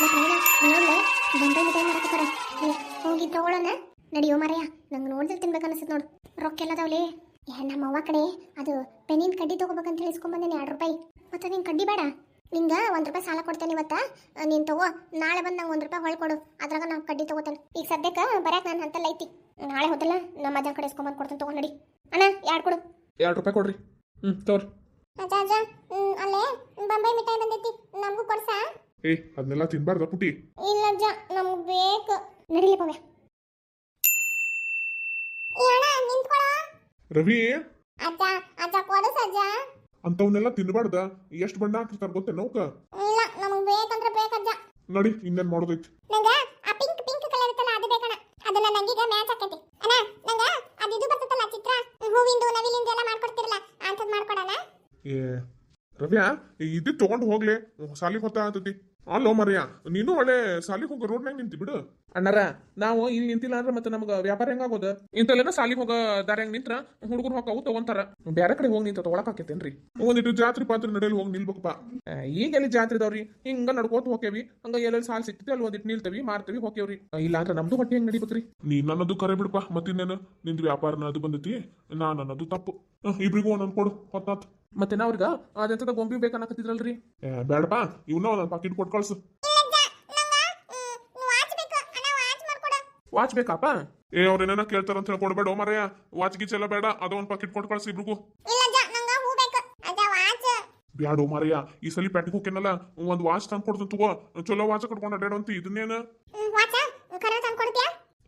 ಬಂದೆ ಮಿಠಾಯಿ ಮಾಡಕತ್ತಾರ ಹೋಗಿ ತಗೊಳ್ಳೋಣ ನಡಿಯೋ ಮರೆಯ ನಂಗೆ ನೋಡಿದ್ರೆ ತಿನ್ಬೇಕು ಅನಿಸುತ್ತೆ ನೋಡು. ರೊಕ್ಕ ಎಲ್ಲದಾವ್ಲಿ ಏ ನಮ್ಮ ಅವ್ವ ಕಡೆ ಅದು ಪೆನ್ನಿನ ಕಡ್ಡಿ ತಗೋಬೇಕಂತ ಹೇಳಿ ಇಸ್ಕೊಂಬಂದೇನಿ ಎರಡು ರೂಪಾಯಿ. ಮತ್ತೆ ನಿಂಗೆ ಕಡ್ಡಿ ಬೇಡ. ನಿಂಗೆ ಒಂದು ರೂಪಾಯಿ ಸಾಲ ಕೊಡ್ತೇನೆ ಇವತ್ತ. ನೀನು ತಗೋ. ನಾಳೆ ಬಂದು ನಂಗೆ ಒಂದು ರೂಪಾಯಿ ಹೊಳ್ಕೊಡು ಅದ್ರಾಗ ನಾವು ಕಡ್ಡಿ ತಗೋತೇನೆ. ಈಗ ಸದ್ಯಕ್ಕೆ ಬರಕ್ಕೆ ನಾನು ಅಂತಲ್ಲ ಐತಿ. ನಾಳೆ ಹೋದಲ್ಲ ನಮ್ಮ ಅಜ್ಜನ ಕಡೆ ಇಸ್ಕೊಂಬಂದು ಕೊಡ್ತೇನೆ ತಗೊಂಡು ನಡಿ. ಅಣ್ಣ ಯಾರು ಕೊಡು. ಎರಡು ರೂಪಾಯಿ ಕೊಡ್ರಿ. ಹ್ಞೂ ತೋರಿ. ಅಜ್ಜ ಅಜ್ಜ ಅಲ್ಲೇ ಬಂಬೈ ಮಿಠಾಯಿ ಬಂದೈತಿ. ನಮಗೂ ಕೊಡ್ಸಾ? ಏ ಅದನ್ನೆಲ್ಲ ತಿನ್ಬಾರ್ದ ಪುಟಿ ಇಲ್ಲ ಅಜ್ಜ ನಮ್ಗೆ ಬೇಕು. ನಡಿಲಿ ಪವ್ಯ. ರವಿ. ಅಜ್ಜ ಅಜ್ಜ ಕೊಡು ಸಜ್ಜ. ಅಂತವನ್ನೆಲ್ಲ ತಿನ್ಬಾರ್ದ. ಎಷ್ಟು ಬಣ್ಣ ಹಾಕಿರ್ತಾರ ಗೊತ್ತೇ ನೌಕ ಇಲ್ಲ ನಮಗೆ ಬೇಕಂದ್ರೆ ಬೇಕಜ್ಜ ನೋಡಿ ಇನ್ನೇನ್ ಮಾಡೋದೈತಿ? ನಂಗ ಆ ಪಿಂಕ್ ಪಿಂಕ್ ಕಲರ್ ಇತ್ತಲ್ಲ ಅದು ಬೇಕಣ ಅದನ್ನ ನಂಗೀಗ ಮ್ಯಾಚ್ ಆಕೈತಿ. ಅಣ್ಣ ನಂಗ ಅದು ಇದು ಬರ್ತದಲ್ಲ ಚಿತ್ರ? ಹೂವಿಂದು ನವಿಲಿಂದು ಎಲ್ಲ ಮಾಡ್ಕೊಡ್ತಿರಲ್ಲ ಅಂಥದ್ದು ಮಾಡ್ಕೊಡಣ. ಏ ರವ್ಯಾ ಇದು ತಗೊಂಡು ಹೋಗ್ಲಿ. ಸಾಲಿಗೆ ಹೊತ್ತ ಆತತಿ ಅಲ್ಲೋ ಮರ್ಯ ನೀನು ಒಳ್ಳೆ ಸಾಲಿಗೆ ಹೋಗೋ ರೋಡ್ನಾಗ ನಿಂತಿ ಬಿಡು. ಅಣ್ಣಾರ ನಾವು ಇಲ್ಲಿ ನಿಂತಿಲ್ಲ ಅಂದ್ರೆ ಮತ್ತೆ ನಮ್ಗೆ ವ್ಯಾಪಾರ ಹೆಂಗಾಗೋದ ಇಂತಲ್ಲೇನ ಸಾಲಿಗೆ ಹೋಗೋ ದಾರ್ಯಾಗ ನಿಂತ್ರ ಹುಡುಗರು ಹೋಗವು ತಗೊಂತಾರ. ಬೇರೆ ಕಡೆ ಹೋಗಿ ನಿಂತ ತಗೊಳಕ್ ಆಕೇತೇನ್ರಿ? ಒಂದಿಟ್ಟು ಜಾತ್ರೆ ಪಾತ್ರೆ ನಡೆಯಲು ಹೋಗಿ ನಿಲ್ಬೇಕಪ್ಪ ಈಗ ಎಲ್ಲಿ ಜಾತ್ರೆ ಇದಾವ್ರಿ ಹಿಂಗ ನಡ್ಕೋತ ಹೋಕೇವಿ ಹಂಗ ಎಲ್ಲೆಲ್ಲಿ ಸಾಲ ಸಿಕ್ತಿ ಅಲ್ಲಿ ಒಂದಿಟ್ಟು ನಿಲ್ತೇವಿ ಮಾರ್ತೇವಿ ಹೋಕೇವ್ರಿ ಇಲ್ಲ ಅಂದ್ರೆ ನಮ್ದು ಹೊಟ್ಟೆ ಹೆಂಗ್ ನಡಿಬೇಕ್ರಿ? ನೀ ನನ್ನದು ಕರೆ ಬಿಡಪ್ಪ ಮತ್ತಿನ್ನೇನು? ನಿಂದು ವ್ಯಾಪಾರನ ಅದು ಬಂದೈತಿ ನಾ ನನ್ನದು ತಪ್ಪು. ಇಬ್ರಿಗೂ ಒಂದೊಂದು ಕೊಡು ಹೊತ್ತಾತ್. ಮತ್ತೆ ನಾವ್ರಿಗ ಅದೆಂತದ ಗೊಂಬಿ ಬೇಕನ್ನಕತ್ತಿದ್ರಲ್ರಿ. ಏ ಬೇಡಪ್ಪ ಇವನ್ನ ಒಂದೊಂದು ಪಾಕಿಟ್ ಕೊಟ್ಟು ಕಳ್ಸು. ವಾಚ್ ಬೇಕಪ್ಪ? ಅಣ್ಣ ವಾಚ್ ಮಾಡ್ಕೊಡು ವಾಚ್ ಬೇಕಾಪ ಏ ಅವ್ರೇನ ಕೇಳ್ತಾರ ಅಂತ ಹೇಳ್ಕೊಡ್ಬೇಡ ಮರಯ್ಯ ವಾಚ್ ಗೀಚ್ ಎಲ್ಲ ಬೇಡ ಅದೋ ಒಂದು ಪಾಕಿಟ್ ಕೊಟ್ಟು ಕಳ್ಸಿ ಇಬ್ರಿಗೂ. ಬ್ಯಾಡ ಮಾರಯ್ಯ ಈ ಸಲ ಪ್ಯಾಟಿಗೆ ಹೋಗ್ಕೇನಲ್ಲ ಒಂದು ವಾಚ್ ತಂದು ಕೊಡ್ತೀನಿ ತಗೋ. ಚಲೋ ವಾಚ್ ಕಟ್ಕೊಂಡು ಅಡ್ಯಾಡಂತ ಇದನ್ನೇನ?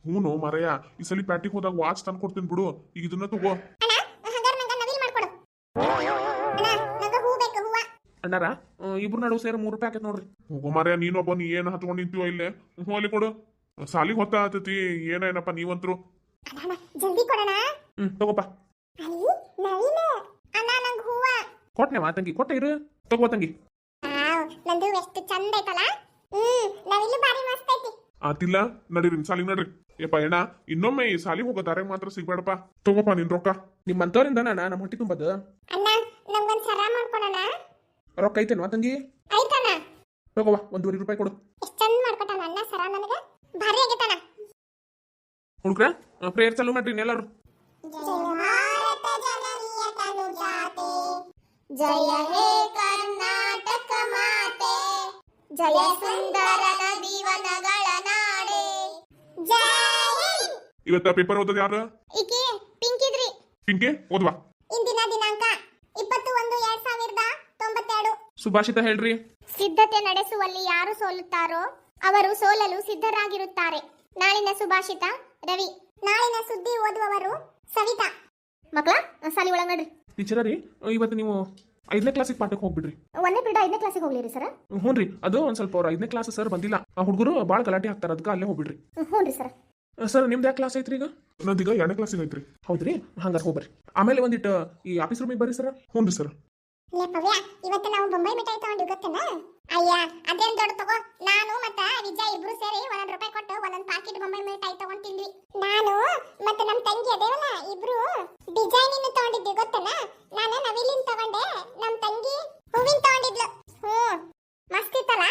ಹ್ಞೂ ನೋ ಮಾರಯ್ಯ ಈ ಸಲ ಪ್ಯಾಟಿಗೆ ಹೋದಾಗ ವಾಚ್ ತಂದು ಕೊಡ್ತೀನಿ ಬಿಡು ಈಗ ಇದನ್ನ ತಗೋ. ಆ, ಇಬ್ರು ನಡುವೆ ಸೇರಿ ಮೂರು ರೂಪಾಯಿ ಆಕೈತೆ ನೋಡ್ರಿ. ಹೋಗೋ ಮಾರಯ್ಯ ನೀನೊಬ್ಬ ನೀ ಏನು ಹತ್ಕೊಂಡು ನಿಂತೀವೋ ಇಲ್ಲೇ? ಹ್ಞೂ ಅಲ್ಲಿ ಕೊಡು. ಸಾಲಿಗೆ ಹೊತ್ತ ಆತತಿ. ಏನೇನಪ್ಪ ನೀವಂತ್ರು? ಜಲ್ದಿ ಕೊಡೋಣ? ಹ್ಮ್ ತಗೋಪ್ಪ. ಕೊಟ್ನೆ ತಂಗಿ ಕೊಟ್ಟೆ ಇರು. ತಗೋ ತಂಗಿ. ನಂದು ಎಷ್ಟು ಚಂದ ಐತಲ್ಲ? ಹ್ಮ್ ನವಿಲು ಬಾರಿ ಮಸ್ತ್ ಐತಿ. ಆತಿಲ್ಲ ನಡೀರಿ ಸಾಲಿಗೆ ನಡ್ರಿ. ಏಪ್ಪ ಏನ ಇನ್ನೊಮ್ಮೆ ಈ ಸಾಲಿಗೆ ಹೋಗೋ ದಾರೆ ಮಾತ್ರ ಸಿಗ್ಬೇಡಪ್ಪ. ತಗೋಪ್ಪ ನಿನ್ ರೊಕ್ಕ. ನಿಮ್ಮಂತವ್ರಿಂದ ನಾನು ನಮ್ಮ ಹೊಟ್ಟಿ ತುಂಬದ. ಅಣ್ಣ ನಮ್ಗೊಂದ್ ಸರ ಮಾಡ್ಕೊಡೋಣ? ರೊಕ್ಕ ಐತೇನ್ವಾ ತಂಗಿ? ಐತಣ್ಣ. ತಗೋವಾ ಒಂದೂವರೆ ರೂಪಾಯಿ ಕೊಡು. ಎಷ್ಟು ಚಂದ ಮಾಡ್ಕೊಟ್ಟಾನ ಅಣ್ಣ ಸರ ನನಗೆ? ಭಾರಿ ಆಗೈತಣ್ಣ ಹುಡುಗ್ರ ಪ್ರೇಯರ್ ಚಾಲು ಮಾಡ್ರಿ ಎಲ್ಲಾರು. ಜಯ ಹೇ ಕರ್ನಾಟಕ ಮಾತೆ. ಜಯ ಸುಂದರ ನದಿವನಗಳ ನಾಡೆ. ಜಯ. ಇವತ್ತ ಪೇಪರ್ ಓದೋದು ಯಾರು? ಈಕೆ ಪಿಂಕಿದ್ರಿ. ಪಿಂಕಿ ಓದ್ವಾ ಇಂದಿನ ದಿನಾಂಕ ಇಪ್ಪತ್ತು ಒಂದು ಎರಡ್ ಸಾವಿರದ ತೊಂಬತ್ತೆರಡು ಸುಭಾಷಿತ ಹೇಳ್ರಿ. ಸಿದ್ಧತೆ ನಡೆಸುವಲ್ಲಿ ಯಾರು ಸೋಲುತ್ತಾರೋ ಅವರು ಸೋಲಲು ಸಿದ್ಧರಾಗಿರುತ್ತಾರೆ. ನಾಳಿನ ಸುಭಾಷಿತ ರವಿ. ನಾಳಿನ ಸುದ್ದಿ ಓದುವವರು ಸವಿತಾ. ಮಕ್ಕಳ ಸಾಲಿ ಒಳಗ್ ನಡ್ರಿ. ಟೀಚರ ರೀ ಇವತ್ತು ನೀವು ಐದನೇ ಕ್ಲಾಸಿಗೆ ಪಾಠಕ್ಕೆ ಹೋಗ್ಬಿಡ್ರಿ. ಒಂದೇ ಪಿರಿಯಡ್ ಐದನೇ ಕ್ಲಾಸಿಗೆ ಹೋಗ್ಲಿರಿ ಸರ್? ಹ್ಞೂ ರೀ ಅದು ಒಂದು ಸ್ವಲ್ಪ ಅವ್ರು ಐದನೇ ಕ್ಲಾಸ್ ಸರ್ ಬಂದಿಲ್ಲ. ಆ ಹುಡುಗರು ಭಾಳ ಗಲಾಟೆ ಹಾಕ್ತಾರೆ ಅದಕ್ಕೆ ಅಲ್ಲೇ ಹೋಗ್ಬಿಡ್ರಿ. ಹ್ಞೂ ರೀ ಸರ್. ಸರ್ ನಿಮ್ದು ಯಾವ ಕ್ಲಾಸ್ ಐತ್ರಿ ಈಗ? ನಂದೀಗ ಎರಡನೇ ಕ್ಲಾಸಿಗೆ ಐತ್ರಿ. ಹೌದ್ರಿ ಹಂಗಾರೆ ಹೋಗ್ಬರ್ರಿ. ಆಮೇಲೆ ಒಂದಿಟ್ಟು ಈ ಆಫೀಸ್ ರೂಮಿಗೆ ಬರ್ರಿ ಸರ್. ಹ್ಞೂ ರೀ ಸರ್. ಲೇ ಪವ್ಯ, ಇವತ್ತು ನಾವು ಬೊಂಬೈ ಮಿಠಾಯಿ ತಗೊಂಡು ಗೊತ್ತೇನ? ಅಯ್ಯ, ಅದೇನ್ ದೊಡ್ಡ ತಗೋ? ನಾನು ಮತ್ತ ವಿಜಯ್ ಇಬ್ರು ಸೇರಿ ಒಂದೊಂದ್ ರೂಪಾಯಿ ಕೊಟ್ಟು ಒಂದೊಂದ್ ಪ್ಯಾಕೆಟ್ ಬೊಂಬೈ ಮಿಠಾಯಿ ತಗೊಂಡ್ ತಿಂದ್ವಿ. ನಾನು ಮತ್ತೆ ನಮ್ ತಂಗಿ ಅದೇವಲ್ಲ, ಇಬ್ರು ಡಿಸೈನ್ ಇನ್ನು ತಗೊಂಡಿದ್ವಿ, ಗೊತ್ತೇನ? ನಾನು ನವಿಲಿನ್ ತಗೊಂಡೆ, ನಮ್ ತಂಗಿ ಹೂವಿನ ತಗೊಂಡಿದ್ಲು. ಹ್ಮ್ ಮಸ್ತ್ ಇತ್ತಲ್ಲ?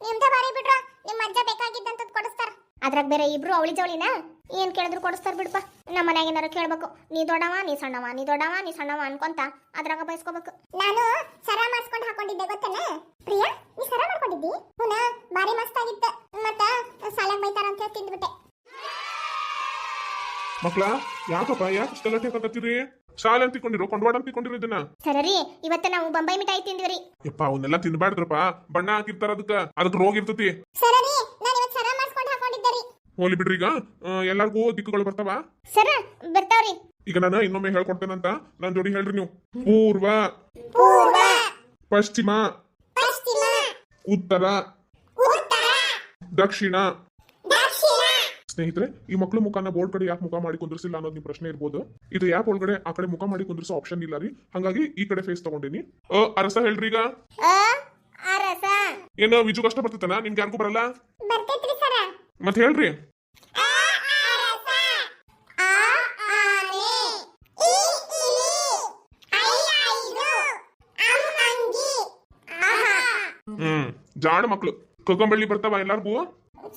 ನಿಮ್ದ ಬಾರಿ ಬಿಡ್ರ ನಿಮ್ ಅಜ್ಜ ಬೇಕಾಗಿದ್ದಂತದ್ ಕೊಡಿಸ್ತಾರ. ಅದ್ರಾಗ ಬೇರೆ ಇಬ್ರು ಅವಳಿ ಜವಳಿನ? ಏನ್ ಕೇಳಿದ್ರು ಕೊಡಿಸ್ತಾರ ಬಿಡಪ್ಪ ನಮ್ಮ ಮನ್ಯಾಗ ಏನಾರು ಕೇಳ್ಬೇಕು ನೀ ದೊಡ್ಡವ ನೀ ಸಣ್ಣವ ನೀ ದೊಡ್ಡವ ನೀ ಸಣ್ಣವ ಅನ್ಕೊಂತ ಅದ್ರಾಗ ಬಯಸ್ಕೋಬೇಕು ನಾನು ಸರ ಮಾಡ್ಸ್ಕೊಂಡು ಹಾಕೊಂಡಿದ್ದೆ ಗೊತ್ತಲ್ಲ ಪ್ರಿಯಾ ನೀ ಸರ ಮಾಡ್ಕೊಂಡಿದ್ದಿ? ಹುನ ಬಾರಿ ಮಸ್ತ್ ಆಗಿತ್ತ. ಮತ್ತ ಸಾಲಾಗ ಬೈತಾರ ಅಂತ ಹೇಳಿ ತಿಂದ್ಬಿಟ್ಟೆ. ಮಕ್ಳ ಯಾಕಪ್ಪ ಯಾಕೆ ಇಷ್ಟೆಲ್ಲ ಹಾಕತ್ತೀರಿ ಶಾಲೆ ಅಂತ ತಿಕೊಂಡಿರೋ ಕೊಂಡವಾಡ ಅಂತ ತಿಕೊಂಡಿರೋ ಇದನ್ನ? ಸರಿ ಇವತ್ತ ನಾವು ಬೊಂಬೈ ಮಿಠಾಯಿ ತಿಂದ್ವಿ ಯಪ್ಪ ಅವನ್ನೆಲ್ಲ ತಿನ್ಬಾರ್ದ್ರಪ್ಪ ಬಣ್ಣ ಹಾಕಿರ್ತಾರ ಅದಕ್ಕ. ಅದಕ್ಕೆ ರೋಗ ಇರ್ತತಿ. ಸರಿ ನಾನು ಇವತ್ತು ಸರ ಮಾಡಿಸ್ಕೊಂಡು ಹೋಗ್ಲಿ ಬಿಡ್ರಿ ಈಗ. ಎಲ್ಲಾರ್ಗೂ ದಿಕ್ಕುಗಳು ಬರ್ತಾವ? ಸರ ಬರ್ತಾವ್ರಿ. ಈಗ ನಾನು ಇನ್ನೊಮ್ಮೆ ಹೇಳ್ಕೊಡ್ತೇನಂತ. ನಾನ್ ಜೋಡಿ ಹೇಳ್ರಿ ನೀವು. ಪೂರ್ವ. ಪೂರ್ವ. ಪಶ್ಚಿಮ. ಪಶ್ಚಿಮ. ಉತ್ತರ. ಉತ್ತರ. ದಕ್ಷಿಣ. ಸ್ನೇಹಿತರೆ ಈ ಮಕ್ಕಳು ಮುಖಾನ ಬೋರ್ಡ್ ಕಡೆ ಯಾಕೆ ಮುಖ ಮಾಡಿ ಕುಂದ್ರಿಸಿಲ್ಲ ಅನ್ನೋದು ನಿಮ್ ಪ್ರಶ್ನೆ ಇರ್ಬೋದು. ಇದು ಯಾಪ್ ಒಳಗಡೆ ಆ ಕಡೆ ಮುಖ ಮಾಡಿ ಕುಂದ್ರಿಸೋ ಆಪ್ಷನ್ ಇಲ್ಲ ರೀ. ಹಂಗಾಗಿ ಈ ಕಡೆ ಫೇಸ್ ತಗೊಂಡಿನಿ. ಅ ಅರಸ ಹೇಳ್ರಿ ಈಗ. ಏನ ವಿಜು ಕಷ್ಟ ಬರ್ತೈತನ ನಿಮ್ಗೆ ಯಾರಿಗೂ ಬರಲ್ಲ? ಮತ್ತೆ ಹೇಳ್ರಿ. ಹ್ಮ್ ಜಾಣ ಮಕ್ಳು. ಕಕ್ಕಂಬಳ್ಳಿ ಬರ್ತಾವ ಎಲ್ಲಾರ್ಗೂ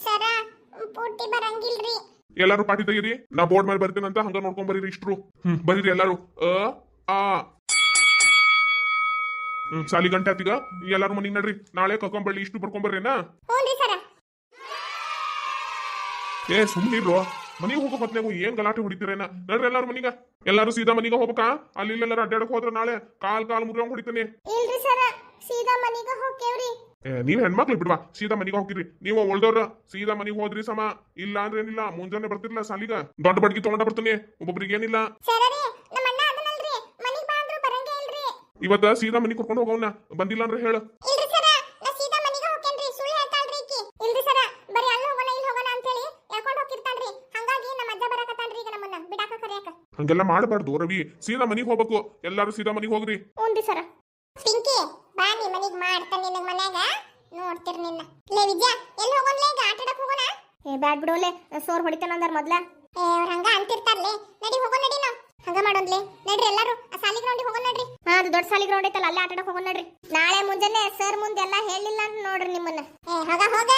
ಸರ ಪೂರ್ತಿ ಬರಂಗಿಲ್ರಿ. ಎಲ್ಲಾರು ಪಾಟಿ ತೆಗೀರಿ. ನಾ ಬೋರ್ಡ್ ಮೇಲೆ ಬರ್ತೇನಂತ ಹಂಗ ನೋಡ್ಕೊಂಡ್ ಬರೀರಿ ಇಷ್ಟ್ರು. ಹ್ಮ್ ಬರೀರಿ ಎಲ್ಲಾರು. ಅ ಆ. ಹ್ಮ್ ಸಾಲಿ ಗಂಟೆ ಆತೀಗ ಎಲ್ಲಾರು ಮನಿಗ್ ನಡ್ರಿ. ನಾಳೆ ಕಕ್ಕಂಬಳ್ಳಿ ಇಷ್ಟು ಬರ್ಕೊಂಬರ್ರೇನಾ ಹ್ಞೂನ್ರಿ ಸುಮ್ಮನೆ ಏ ಮನೆಗೆ ಹೋಗೋ ಹೊತ್ನಾಗು ಏನ್ ಗಲಾಟೆ ಹೊಡಿತೀರೇನ ನಡ್ರಿ ಎಲ್ಲಾರು ಮನಿಗ. ಎಲ್ಲಾರು ಸೀದಾ ಮನಿಗ ಹೋಗ್ಬೇಕಾ? ಅಲ್ಲಿ ಇಲ್ಲೆಲ್ಲಾರು ಅಡ್ಡಾಡಕ್ ಹೋದ್ರ ನಾಳೆ ಕಾಲ್ ಕಾಲ್ ಮುರಿಯಂಗ್ ಹೊಡಿತೇನೆ. ಇಲ್ರಿ ಸರ ಸೀದಾ ಮನಿಗೆ ಹೋಗ್ತೇವ್ರಿ. ಏ, ನೀವ್ ಹೆಣ್ಮಕ್ಳು ಬಿಡ್ವಾ ಸೀದಾ ಮನಿಗೆ ಹೋಗಿರಿ ನೀವು ಒಳ್ದವ್ರ ಸೀದಾ ಮನಿಗೆ ಹೋದ್ರಿ ಸಮ. ಇಲ್ಲ ಅಂದ್ರೆ ಏನಿಲ್ಲ ಮುಂಜಾನೆ ಬರ್ತಿರ್ಲ ಸಾಲಿಗ. ದೊಡ್ಡ ಬಡ್ಗಿ ತಗೊಂಡ ಬರ್ತೀನಿ. ಒಬ್ಬೊಬ್ರಿಗೆ ಏನಿಲ್ಲ. ಸರ ರೀ ನಮ್ಮ ಅಣ್ಣ ಅದನಲ್ರಿ. ಮನಿಗ್ ಬಾ ಅಂದ್ರು ಬರಂಗೇ ಇಲ್ರಿ. ಇವತ್ತ ಸೀದಾ ಮನಿಗೆ ಕರ್ಕೊಂಡು ಹೋಗವ್ನ. ಬಂದಿಲ್ಲ ಅಂದ್ರೆ ಹೇಳ. ಇಲ್ರಿ ಸರ ನಾ ಸೀದಾ ಮನಿಗೆ ಹೋಗ್ತೇನ್ರಿ ಸುಳ್ಳು ಹೇಳ್ತಾಳ್ರಿ ಈಕಿ ಇಲ್ರಿ ಸರ ಬರೀ ಅಲ್ಲಿ ಹೋಗೋಣ ಇಲ್ಲಿ ಹೋಗೋಣ ಅಂತ ಹೇಳಿ ಹೇಳ್ಕೊಂಡು ಹೋಗಿರ್ತಾನ್ರಿ ಹಂಗಾಗಿ ನಮ್ಮ ಅಜ್ಜ ಬರಕತ್ತಾನ್ರಿ ಈಗ ನಮ್ಮನ್ನ ಬಿಡಾಕ ಕರಿಯಾಕ ಹಂಗೆಲ್ಲ ಮಾಡಬಾರ್ದು ರವಿ. ಸೀದಾ ಮನೆಗೆ ಹೋಗ್ಬೇಕು. ಎಲ್ಲಾರು ಸೀದಾ ಮನೆಗೆ ಹೋಗ್ರಿ. ಹ್ಞೂನ್ರಿ ಸರ. ಪಿಂಕಿ ಬಾ ನೀ ಮನೆಗೆ ಮಾಡ್ತಾನೆ ನಿನಗ್ ಮನ್ಯಾಗ. ನೋಡ್ತಿರ್ ನಿನ್ನ. ಲೇ ವಿದ್ಯಾ ಎಲ್ಲಿ ಹೋಗೋಣ್ಲೇ ಈಗ? ಆಟ ಆಡಕ್ ಹೋಗೋಣ? ಏ ಬ್ಯಾಡ್ ಬಿಡೋಲೆ ಸೋರ್ ಹೊಡಿತಾನ ಅಂದಾರ ಮೊದ್ಲ. ಏ ಅವ್ರ ಹಂಗ ಅಂತಿರ್ತಾರ್ಲೆ ನಡಿ ಹೋಗೋಣ ನಡಿ ನಾವು. ಹಂಗ ಮಾಡೋನ್ಲೆ ನಡ್ರಿ ಎಲ್ಲಾರು ಆ ಸಾಲಿ ಗ್ರೌಂಡಿಗೆ ಹೋಗೋಣ ನಡ್ರಿ. ಹಾ ಅದು ದೊಡ್ಡ ಸಾಲಿ ಗ್ರೌಂಡ್ ಐತಲ್ಲ ಅಲ್ಲೇ ಆಟ ಆಡಕ್ ಹೋಗೋಣ ನಡ್ರಿ. ನಾಳೆ ಮುಂಜಾನೆ ಸರ್ ಮುಂದೆ ಎಲ್ಲ ಹೇಳಿಲ್ಲ ಅಂತ ನೋಡ್ರಿ ನಿಮ್ಮನ್ನ. ಏ ಹೋಗ ಹೋಗ.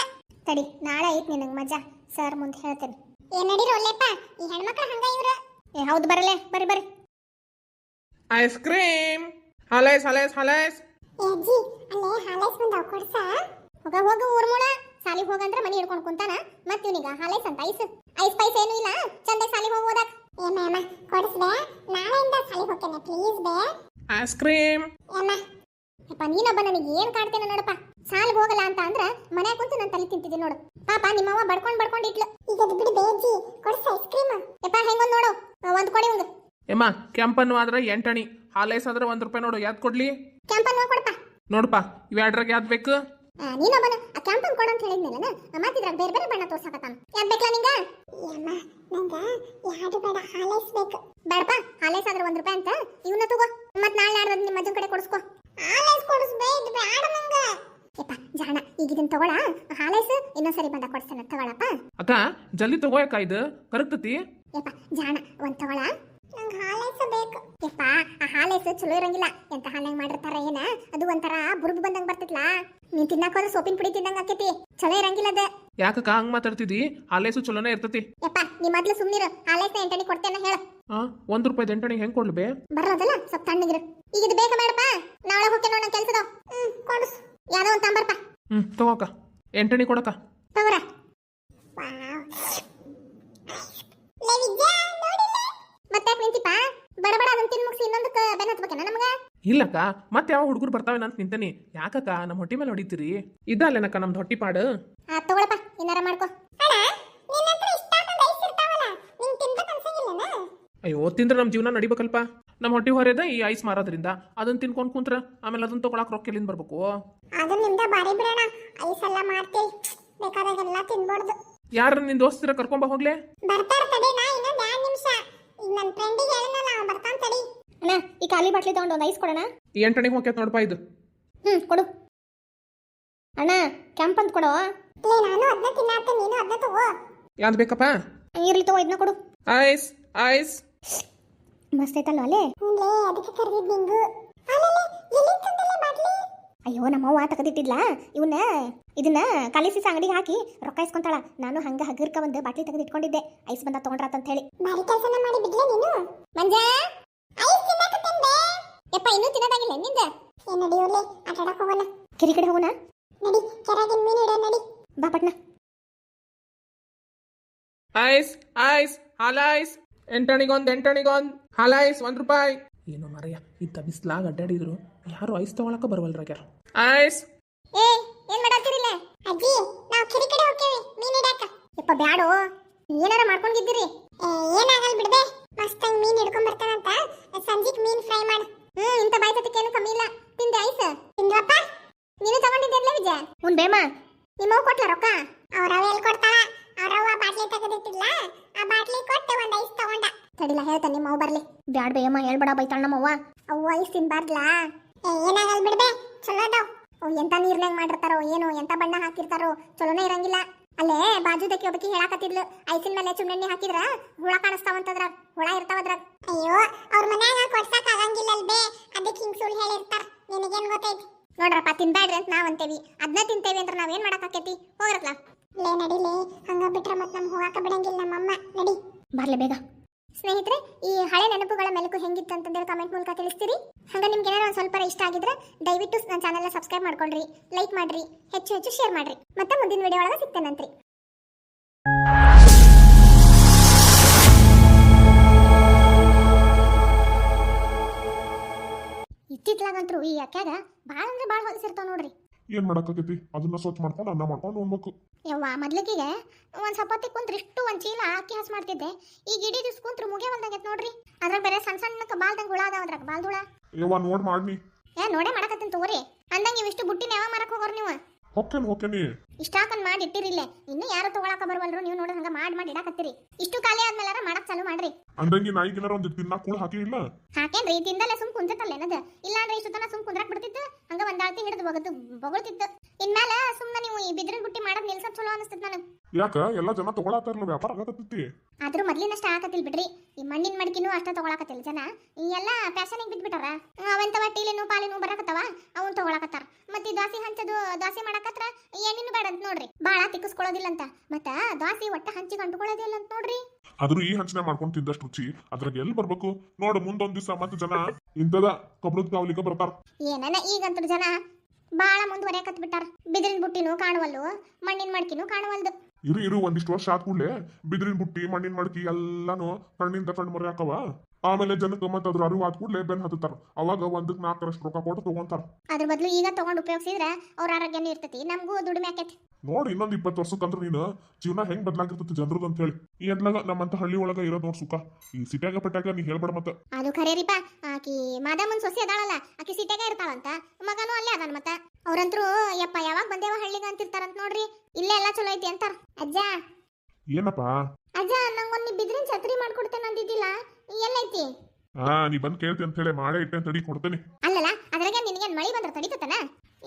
ತಡಿ ನಾಳೆ ಐತ್ ನಿನಗೆ ಮಜಾ. ಸರ್ ಮುಂದೆ ಹೇಳ್ತೇನೆ. ಏ ನಡಿ ಒಲ್ಲೆಪ್ಪ ಈ ಹೆಣ್ಮಕ್ಳು ಹಂಗ ಇವ್ರ. ಏ ಹೌದು ಬರಲೆ ಬರಿ ಬರಿ ಐಸ್ ಕ್ರೀಮ್ ಹಲೈಸ್ ಹಲೈಸ್ ಹಲೈಸ್ ಏ ಅಜ್ಜಿ ಅಲ್ಲೇ ಹಾಲೈಸ್ ಬಂದಾವ ಕೊಡ್ಸ? ಹೋಗ ಹೋಗ ಊರ್ ಮೂಳ. ಸಾಲಿಗೆ ಹೋಗಂದ್ರ ಮನಿ ಹಿಡ್ಕೊಂಡು ಕುಂತಾನ. ಮತ್ ಇವನಿಗ ಹಾಲೈಸ್ ಅಂತ ಐಸ್. ಐಸ್ ಪೈಸ್ ಏನು ಇಲ್ಲ. ಚಂದ ಸಾಲಿಗೆ ಹೋಗೋದಕ್ ಏ ಮಾಮ ನಾಳೆ ನಾಳೆಯಿಂದ ಸಾಲಿ ಹೋಗ್ತೇನೆ ಪ್ಲೀಸ್ ಬೇ. ಐಸ್ ಕ್ರೀಮ್ ಏಮ್ಮ ಅಪ್ಪ ನೀನೊಬ್ಬ ನನಗೆ ಏನು ಕಾಡ್ತೇನೆ ನೋಡಪ್ಪ. ಸಾಲಿಗೆ ಹೋಗಲ್ಲ ಅಂತ ಅಂದ್ರ ಮನೆ ಕುಂತು ನಾನು ತಲೆ ತಿಂತಿದ್ದೀನಿ ನೋಡು. ಪಾಪ ನಿಮ್ಮವ್ವ ಬಡ್ಕೊಂಡ್ ಬಡ್ಕೊಂಡ್ ಇಟ್ಲು ಈಗ ಅದು ಬಿಡು ಬೇಜಿ ಕೊಡ್ಸ ಐಸ್ ಕ್ರೀಮ್ ಯಪ್ಪ ಹೆಂಗೊಂದ್ ನೋಡು. ಒಂದ್ ಕೊಡಿ ಒಂದು. ಎಮ್ಮ ಕೆಂಪನ್ನು ಆದ್ರೆ ಎಂಟಣಿ. ಹಾಲೈಸ್ ಆದ್ರೆ ಒಂದ್ ರೂಪಾಯಿ ನೋಡು ಯಾವ್ದು ಕೊಡ್ಲಿ? ಕೊಡ್ತಾ ಕೊಡಪ್ಪ ನೋಡಪ್ಪ ಇವೆರಡ್ರಾಗ ಯಾವ್ದು ಬೇಕು? ನೀನೊಬ್ಬನ ಆ ಕೆಂಪನ್ ಕೊಡು ಅಂತ ಹೇಳಿದ್ಮೇಲೆ ಮತ್ತಿದ್ರಾಗ ಬೇರೆ ಬೇರೆ ಬಣ್ಣ ತೋರ್ಸಕತ್ತಾನ. ಯಾವ್ದು ಬೇಕಲ್ಲ ನಿಂಗ? ಯಮ್ಮ ನಂಗ ಯಾವುದು ಬೇಡ ಹಾಲೈಸ್ ಬೇಕು. ಬೇಡಪ್ಪ ಹಾಲೈಸ್ ಆದ್ರೆ ಒಂದ್ ರೂಪಾಯಿ ಅಂತ. ಇವನ್ನ ತಗೋ. ಮತ್ ನಾಳೆ ನಾಡ್ದು ನಿಮ್ಮ ಅಜ್ಜನ್ ಕಡೆ ಕೊಡಿಸ್ಕೋ. ಹಾಲೈಸ್ ಕೊಡಿಸ್ಬೇಡ ಇದು ಬೇಡ ನಂಗ. ಯಪ್ಪ ಜಾಣ ಈಗ ಇದನ್ನ ತಗೊಳ? ಹಾಲೈಸ್ ಇನ್ನೊಂದ್ಸರಿ ಬಂದ ಕೊಡ್ಸೇನೆ ತಗೊಳಪ್ಪ. ಅಕ್ಕ ಜಲ್ದಿ ತಗೋಯಕ್ಕ ಇದು ಕರಗ್ತತಿ? ಯಪ್ಪ ಜಾಣ ಒಂದ್ ತಗೊಳ. ನಂಗೆ ಹಾಲೈಸ ಬೇಕು. ಯಪ್ಪ ಆ ಹಾಲೈಸ್ ಚಲೋ ಇರಂಗಿಲ್ಲ. ಎಂತ ಹಾಲ್ನಾಗ ಮಾಡಿರ್ತಾರ ಏನ? ಅದು ಒಂಥರ ಬುರುಬು ಬಂದಂಗ ಬರ್ತೈತ್ಲಾ? ನೀನ್ ತಿನ್ನಕ್ ಹೋದ್ರೆ ಸೋಪಿನ ಪುಡಿ ಆಕೈತಿ. ಚಲೋ ಇರಂಗಿಲ್ಲ ಅದ. ಯಾಕಕ್ಕ ಹಂಗ್ ಮಾತಾಡ್ತಿದಿ? ಹಾಲೈಸು ಚಲೋನೇ ಇರ್ತತಿ. ಯಪ್ಪ ನೀ ಮೊದ್ಲು ಸುಮ್ನಿರು. ಹಾಲೈಸ್ನ ಎಂಟಣಿ ಕೊಡ್ತೇನೆ ಹೇಳ. ಆ ಒಂದ್ ರೂಪಾಯಿ ಎಂಟಣಿ ಹೆಂಗ್ ಕೊಡ್ಲಿ ಬರೋದಲ್ಲ ಸ್ವಲ್ಪ ತಣ್ಣಗಿರು. ಈಗ ಇದು ಬೇಗ ಮಾಡಪ್ಪ ನಾಳೆ ಹೋಗ್ತೇನೆ ನೋಡ ಕೆಲ್ಸದ ಹ್ಮ್ ಕೊಡಿಸ್ ಯಾವ್ದೋ ಒಂದು ತಂಬರ್ಪ. ಹ್ಮ್ ತಗೋಕ. ಎಂಟಣಿ ಕೊಡಕ. ತಗೋರ. ಮತ್ತೆ ನಿಂತಿಪ್ಪ? ಬಡ ಬಡ ಅದನ್ನ ತಿನ್ ಮುಗಿಸಿ ಇನ್ನೊಂದಕ್ಕೆ ಬೆನ್ ಹತ್ಬೇಕೇನ ನಮಗ? ಇಲ್ಲಕ್ಕ ಮತ್ತೆ ಯಾವ ಹುಡುಗರು ಬರ್ತಾವೆ ಅಂತ ನಿಂತನಿ. ಯಾಕಕ್ಕ ನಮ್ಮ ಹೊಟ್ಟಿ ಮೇಲೆ ಹೊಡಿತೀರಿ? ಇದಲ್ಲೇನಕ್ಕ ನಮ್ದು ಹೊಟ್ಟಿ ಪಾಡು? ಆ ತಗೊಳಪ್ಪ ಏನಾರ ಮಾಡ್ಕೋ. ಅಯ್ಯೋ ತಿಂದ್ರೆ ನಮ್ಮ ಜೀವನ ನಡಿಬೇಕಲ್ಪ? ನಮ್ಮ ಹೊಟ್ಟಿ ಹೊರೆದ ಈ ಐಸ್ ಮಾರೋದ್ರಿಂದ. ಅದನ್ನ ತಿನ್ಕೊಂಡ್ ಕುಂತ್ರ ಆಮೇಲೆ ಅದನ್ನ ತಗೊಳಕ್ ರೊಕ್ಕ ಎಲ್ಲಿಂದ ಬರ್ಬೇಕು? ಅದು ನಿಮ್ದ ಬಾರಿ ಬಿಡೋಣ. ಐಸ್ ಎಲ್ಲ ಮಾಡ್ತೀವಿ ಬೇಕಾದಾಗೆಲ್ಲ ತಿನ್ಬಾರ್ದು ಯಾರ ನಿನ್ ದೋಸ್ತಿರ ಕರ್ಕೊಂಬ ಹೋಗ್ಲೆ? ಬರ್ತಾರ ತಡಿ ನಾ ಇನ್ನೊಂದ್ ಎರಡ್ ನಿಮಿಷ. ಈಗ ನನ್ನ ಫ್ರೆಂಡಿಗೆ ಹೇಳಿನಲ್ಲ ಅವ ಬರ್ತಾನ ತಡಿ. ಅಣ್ಣ ಈ ಖಾಲಿ ಬಾಟ್ಲಿ ತಗೊಂಡು ಒಂದು ಐಸ್ ಕೊಡೋಣ? ಈ ಎಂಟಣಿಗೆ ಹೋಗ್ಯತ್ ನೋಡಪ್ಪ ಇದು. ಹ್ಮ್ ಕೊಡು. ಅಣ್ಣ ಕೆಂಪಂತ ಕೊಡೋ? ಲೇ ನಾನು ಅದನ್ನ ತಿನ್ನಾತೆ ನೀನು ಅದನ್ನ ತಗೋ. ಯಾವ್ದು ಬೇಕಪ್ಪ? ಇರ್ಲಿ ತಗೋ ಇದನ್ನ ಕೊಡು. Ice ice. ಮಸ್ತ್ ಐತಲ್ವ ಅಲ್ಲೇ? ಲೇ ಅದಕ್ಕೆ ಕರೆದಿದ್ ನಿಂಗು. ಅಯ್ಯೋ ನಮ್ಮವ್ವ ತೆಗೆದಿಟ್ಟಿದ್ಲಾ ಇವನ್ನ ಇದನ್ನ ಕಾಲಿಸಿ ಅಂಗಡಿಗೆ ಹಾಕಿ ರೊಕ್ಕ ಇಸ್ಕೊಂತಾಳ. ನಾನು ಹಂಗ ಹಗರ್ಕ ಒಂದು ಬಾಟ್ಲಿ ತೆಗೆದು ಇಟ್ಕೊಂಡಿದ್ದೆ ಐಸ್ ಬಂದ ತಗೊಂಡ್ರಾತ ಅಂತ ಹೇಳಿ ಬಾರಿ ಕೆಲಸನ ಮಾಡಿ ಬಿಡ್ಲೆ ನೀನು? ಮಂಜಾ ಐಸ್ ತಿನ್ನಕತ್ತಂದೆ ಯಪ್ಪ ಇನ್ನೂ ತಿನ್ನದಾಗಿಲ್ಲ ನಿಂದ? ಏ ಆಟ ಆಡಕ್ ಹೋಗೋಣ. ಕೆರೆ ಕಡೆ ಹೋಗೋಣ? ನಡಿ ಕೆರಾಗಿನ ಮೀನು ಇಡ ನಡಿ. ಬಾ ಪಟ್ನ. ಐಸ್ ಐಸ್ ಹಾಲೈಸ್ ಎಂಟಣಿಗೊಂದ್ ಹಾಲ ಐಸ್ ಒಂದು ರೂಪಾಯಿ ಏನೋ ಮರಯ್ಯ ಇಂಥ ಬಿಸ್ಲಾಗ ಅಡ್ಡಾಡಿದ್ರು. ಯಾರು ಐಸ್ ತಗೊಳಕ ಬರವಲ್ರಾಗ್ಯಾರ ಐಸ್ ಏ ಏನ್ ಮಾಡಾತಿರಿಲ್ಲ ಅಜ್ಜಿ ನಾವು ಕೆರೆ ಕಡೆ ಹೋಗ್ತೇವೆ ಮೀನ್ ಹಿಡಾಕ ಯಪ್ಪ ಬ್ಯಾಡೋ ಏನಾರ ಮಾಡ್ಕೊಂಡಿದ್ದೀರಿ? ಏನಾಗಲ್ಲ ಬಿಡ್ಬೆ ಮಸ್ತ್ ಮೀನ್ ಹಿಡ್ಕೊಂಡ್ ಬರ್ತಾನಂತ ಸಂಜಿಕ್ ಮೀನ್ ಫ್ರೈ ಮಾಡು. ಹ್ಮ್ ಇಂತ ಬಾಯಿ ತತ್ತಿಕೇನು ಕಮ್ಮಿ ಇಲ್ಲ. ತಿಂದೆ ಐಸ್ ತಿಂಗಪ್ಪ ನೀನು ತಗೊಂಡಿದ್ದಿರ್ಲ ವಿಜಯ? ಉನ್ ಬೇಮ ನಿಮ್ಮವ್ ಕೊಟ್ಲ ರೊಕ್ಕ? ಅವ್ರ ಎಲ್ಲಿ ಕೊಡ್ತಾಳ? ಅವ್ರವ್ವ ಬಾಟ್ಲಿ ತೆಗೆದಿಟ್ಟಿಲ್ಲ ಆ ಬಾಟ್ಲಿ ಕೊಟ್ಟು ಒಂದ್ ಐಸ್ ತಗೊಂಡ. ತಡಿಲ ಹೇಳ್ತಾನೆ ನಿಮ್ಮವ್ ಬರ್ಲಿ. ಬ್ಯಾಡ್ ಬೇಯಮ್ಮ ಹೇಳ್ಬೇಡ ಬೈತಾಳ ನಮ್ಮವ್ವ ಅವ್ವ. ಐಸ್ ತಿನ್ಬಾರ್ದ್ಲಾ ಏ ಏನಾಗಲ್ಲ ಬಿಡ್ಬೆ ಚಲೋ ಅದಾವ್. ಅವ್ ಎಂತ ನೀರ್ನಾಗ ಮಾಡಿರ್ತಾರೋ ಏನು ಎಂತ ಬಣ್ಣ ಹಾಕಿರ್ತಾರೋ ಚಲೋನೇ ಇರಂಗಿಲ್ಲ. ಅಲ್ಲೇ ಬಾಜುದಕ್ಕೆ ಒಬ್ಬಕಿ ಹೇಳಾಕತ್ತಿದ್ಲು ಐಸಿನ ಮೇಲೆ ಚುಣ್ಣೆಣ್ಣೆ ಹಾಕಿದ್ರ ಹುಳ ಕಾಣಿಸ್ತಾವಂತದ್ರಾಗ ಹುಳ ಇರ್ತಾವದ್ರಾಗ ಅಯ್ಯೋ ಅವ್ರ ಮನ್ಯಾಗ ಕೊಡ್ಸಕ್ ಆಗಂಗಿಲ್ಲ ಅಲ್ಬೇ ಅದಕ್ಕೆ ಹಿಂಗ್ ಸುಳ್ಳು ಹೇಳಿರ್ತಾರ ನಿನಗೇನ್ ಗೊತ್ತೈತಿ? ನೋಡ್ರಪ್ಪ ತಿನ್ಬೇಡ್ರಿ ಅಂತ ನಾವ್ ಅಂತೇವಿ. ಅದನ್ನ ತಿಂತೇವಿ ಅಂದ್ರೆ ನಾವೇನ್ ಮಾಡಕ್ಕಾಕೈತಿ ಹೋಗ್ರತ್ಲ ಲೇ ನಡಿಲೇ ಹಂಗ ಬಿಟ್ರೆ ಮತ್ತೆ ನಮ್ಮ ಹೋಗಾಕ ಬಿಡಂಗಿಲ್ಲ ನಮ್ಮಮ್ಮ. ನಡಿ. ಬರ್ಲಿ ಬೇಗ. ಸ್ನೇಹಿತರೆ, ಈ ಹಳೆ ನೆನಪುಗಳ ಮೆಲುಕು ಹೆಂಗಿತ್ತು ಅಂತಂದೇಳಿ ಕಮೆಂಟ್ ಮೂಲಕ ತಿಳಿಸ್ತೀರಿ? ಹಂಗ ನಿಮ್ಗೆ ಏನಾರ ಒಂದು ಸ್ವಲ್ಪ ಇಷ್ಟ ಆಗಿದ್ರೆ ದಯವಿಟ್ಟು ನನ್ನ ಚಾನೆಲ್ನ ಸಬ್ಸ್ಕ್ರೈಬ್ ಮಾಡ್ಕೊಳ್ರಿ ಲೈಕ್ ಮಾಡ್ರಿ, ಹೆಚ್ಚು ಹೆಚ್ಚು ಶೇರ್ ಮಾಡ್ರಿ. ಮತ್ತೆ ಮುಂದಿನ ವಿಡಿಯೋ ಒಳಗೆ ಸಿಗ್ತೇನಂತ್ರಿ ಇತ್ತಿತ್ಲಾಗಂತ್ರು ಈ ಅಕ್ಕಾಗ ಭಾಳ ಅಂದ್ರೆ ಭಾಳ ಹೊಲಸಿರ್ತಾವ ನೋಡ್ರಿ. ಏನ್ ಮಾಡಕ್ಕಾಗೈತಿ ಅದನ್ನ ಸ್ವಚ್ಛ ಮಾಡ್ಕೊಂಡು ಅನ್ನ ಮಾಡ್ಕೊಂಡು ಉಣ್ಬೇಕು. ಯವ್ವ ಮೊದ್ಲಿಗೆ ಒಂದ್ ಸಪತ್ತಿ ಕುಂತ್ರೆ ಇಷ್ಟು ಒಂದ್ ಚೀಲ ಅಕ್ಕಿ ಹಸ್ ಮಾಡ್ತಿದ್ದೆ. ಈಗ ಇಡೀ ದಿವ್ಸ ಕುಂತ್ರು ಮುಗಿಯ ಬಂದಂಗೈತ್ ನೋಡ್ರಿ. ಅದ್ರಾಗ ಬೇರೆ ಸಣ್ಣ ಸಣ್ಣಕ್ಕೆ ಬಾಲ್ದಂಗ್ ಹುಳ ಅದಾವ ಅದ್ರಾಗ ಬಾಲ್ದುಳ ಯವ್ವ ನೋಡ್ ಮಾಡ್ನಿ. ಏ ನೋಡೇ ಮಾಡಕತ್ತೀನಿ ತಗೋರಿ. ಅಂದಂಗ ಇವಿಷ್ಟು ಬುಟ್ಟಿನ ಯಾವ ಮಾರಕ್ ಹೋಗೋರ್ ನೀವು? ಹೋಗ್ತೇನೆ ಹೊಕ್ಕೇನಿ ಇಷ್ಟಾಕನ್ ಮಾಡಿ ಇಟ್ಟಿರಿಲ್ಲ. ಇನ್ನು ಯಾರು ತಗೊಳಕ ಬರ್ವಲ್ರು? ನೀವು ನೋಡ್ರಿ ಹಂಗ ಮಾಡಿ ಮಾಡಿ ಇಡಾಕತ್ತೀರಿ. ಇಷ್ಟು ಖಾಲಿ ಆದ್ಮೇಲಾರ ಮಾಡಕ್ ಚಾಲು ಮಾಡ್ರಿ. ಅಂದಂಗಿ ನಾಯಿಗಿನಾರ ಒಂದ್ ತಿನ್ನ ಕುಳ ಹಾಕಿ ಇಲ್ಲ. ಹಾಕೇನ್ರಿ? ತಿಂದಲ್ಲೇ ಸುಮ್ ಕುಂತತ್ತಲ್ಲೇನದ ಇಲ್ಲಾಂದ್ರೆ ಇಷ್ಟು ತನ ಸುಮ್ ಕುಂದ್ರಾಕ್ ಬಿಡ್ತಿತ್ತು. ಹಂಗ ಒಂದಾಳ್ತಿ ಹಿಡಿದು ಬಗದು ಬಗಳ್ತಿತ್ತು. ಇನ್ಮೇಲೆ ಸುಮ್ನೆ ನೀವು ಈ ಬಿದ್ರಿನ ಬುಟ್ಟಿ ಮಾಡದ್ ನಿಲ್ಸದ್ ಚಲೋ ಅನಿಸ್ತದ ನನಗೆ. ಯಾಕ? ಎಲ್ಲ ಜನ ತಗೊಳತ್ತಾರಲ್ಲ ವ್ಯಾಪಾರ ಆಗತ್ತೈತಿ ಆದ್ರೂ ಮೊದ್ಲಿನಷ್ಟ ಆಗತ್ತಿಲ್ ಬಿಡ್ರಿ. ಈ ಮಣ್ಣಿನ ಮಡಿಕಿನೂ ಅಷ್ಟ ತಗೊಳಕತ್ತಿಲ್ಲ ಜನ. ಈ ಎಲ್ಲ ಫ್ಯಾಷನಿಗೆ ಬಿಟ್ಬಿಟ್ಟಾರ ಅವಂತವ ಟೀಲಿನೂ ಪಾಲಿನೂ ಬರಕತ್ತವ? ಅವನ್ ತಗೊಳಕತ್ತಾರ. ಮತ್ತೆ ದಾಸಿ ಹಂಚದು ದೋಸೆ ಮಾಡಕತ್ರ ಏನಿನ್ನು ಬೇಡ. ಅಂತ ನೋಡ್ರಿ. ಬಾಳ ತಿಕ್ಕಿಸ್ಕೊಳ್ಳೋದಿಲ್ಲ ಅಂತ ಮತ್ತ ದಾಸಿ ಒಟ್ಟ ಹಂಚಿಗೆ ಅಂಟ್ಕೊಳ್ಳೋದಿಲ್ಲ ಅಂತ ನೋಡ್ರಿ. ಆದ್ರೂ ಈ ಹಂಚನೆ ಮಾಡ್ಕೊಂಡು ತಿಂದಷ್ಟು ರುಚಿ ಅದ್ರಾಗ ಎಲ್ಲಿ ಬರ್ಬೇಕು? ನೋಡು ಮುಂದೊಂದ್ ದಿವಸ ಮತ್ತ ಜನ ಇಂಥದ ಕಬ್ರದ ಕಾವಲಿಗೆ ಬರ್ತಾರ. ಏನನ ಈಗಂತೂ ಜನ ಬಾಳ ಮುಂದುವರಿಯಕತ್ ಬಿಟ್ಟಾರ. ಬಿದಿರಿನ ಬುಟ್ಟಿನೂ ಕಾಣುವಲ್ಲು ಮಣ್ಣಿನ ಮಡ್ಕಿನೂ ಕಾಣುವಲ್ದು. ಇರು ಇರು ಒಂದಿಷ್ಟು ವರ್ಷ ಆದ್ಕೂಡ್ಲೆ ಕೂಡಲೇ ಬಿದಿರಿನ ಬುಟ್ಟಿ ಮಣ್ಣಿನ ಮಡಕಿ ಎಲ್ಲಾನು ಕಣ್ಣಿಂದ ಕಣ್ಮರೆ ಮರೆ ಹಾಕವ. ಆಮೇಲೆ ಜನಕ್ಕೆ ಮತ್ತೆ ಅದ್ರ ಅರಿವು ಆದ ಕೂಡಲೇ ಬೆನ್ ಹತ್ತಾರ ಅವಾಗ ಒಂದಕ್ಕೆ ನಾಲ್ಕರಷ್ಟು ರೊಕ್ಕ ಕೊಟ್ಟು ತಗೊಂತಾರ. ಅದ್ರ ಬದಲು ಈಗ ತಗೊಂಡು ಉಪಯೋಗಿಸಿದ್ರೆ ಅವ್ರ ಆರೋಗ್ಯನೂ ಇರ್ತೈತಿ ನಮಗೂ ದುಡಿಮೆ ಆಕೈತಿ. ನೋಡಿ ಇನ್ನೊಂದು ಇಪ್ಪತ್ತು ವರ್ಷಕ್ಕಂದ್ರೆ ನೀನು ಜೀವನ ಹೆಂಗ್ ಬದಲಾಗಿರ್ತೈತಿ ಜನರದ್ದು ಅಂತ ಹೇಳಿ. ಈ ಎದ್ಲಾಗ ನಮ್ಮಂತ ಹಳ್ಳಿ ಒಳಗ ಇರೋದ್ ನೋಡ್ ಸುಖ. ಈ ಸಿಟ್ಯಾಗ ಪಟ್ಯಾಗ ನೀ ಹೇಳ್ಬೇಡ ಮತ್ತ. ಅದು ಖರೇರಿಪ ಆಕಿ ಮಾದಮ್ಮನ್ ಸೊಸೆ ಅದಾಳಲ್ಲ ಆಕಿ ಸಿಟ್ಯಾಗ ಇರ್ತಾಳಂತ ಮಗನೂ ಅಲ್ಲೇ ಅದಾನ ಮತ್ತ. ಅವ್ರಂತ್ರು ಯಪ್ಪ ಯಾವಾಗ ಬಂದೇವ ಹಳ್ಳಿಗ ಅಂತಿರ್ತಾರಂತ ನೋಡ್ರಿ ಇಲ್ಲೇ ಎಲ್ಲಾ ಚಲೋ ಐತಿ ಅಂತಾರ. ಅಜ್ಜ. ಏನಪ್ಪ? ಅಜ್ಜ ನಂಗೊಂದ್ ನೀ ಬಿದ್ರಿನ ಛತ್ರಿ ಮಾಡ್ಕೊಡ್ತೇನೆ ಅಂದಿದ್ದಿಲ್ಲ ಎಲ್ಲೈತಿ? ಹಾ ನೀ ಬಂದ್ ಕೇಳ್ತಿ ಅಂತ ಹೇಳಿ ಮಾಡೇ ಇಟ್ಟೆ ತಡಿ ಕೊಡ್ತೇನೆ. ಅಲ್ಲಲ್ಲ ಅದ್ರಾಗ ನಿನಗೆ ಮಳಿ ಬಂದ್ರ ತಡಿತತನ?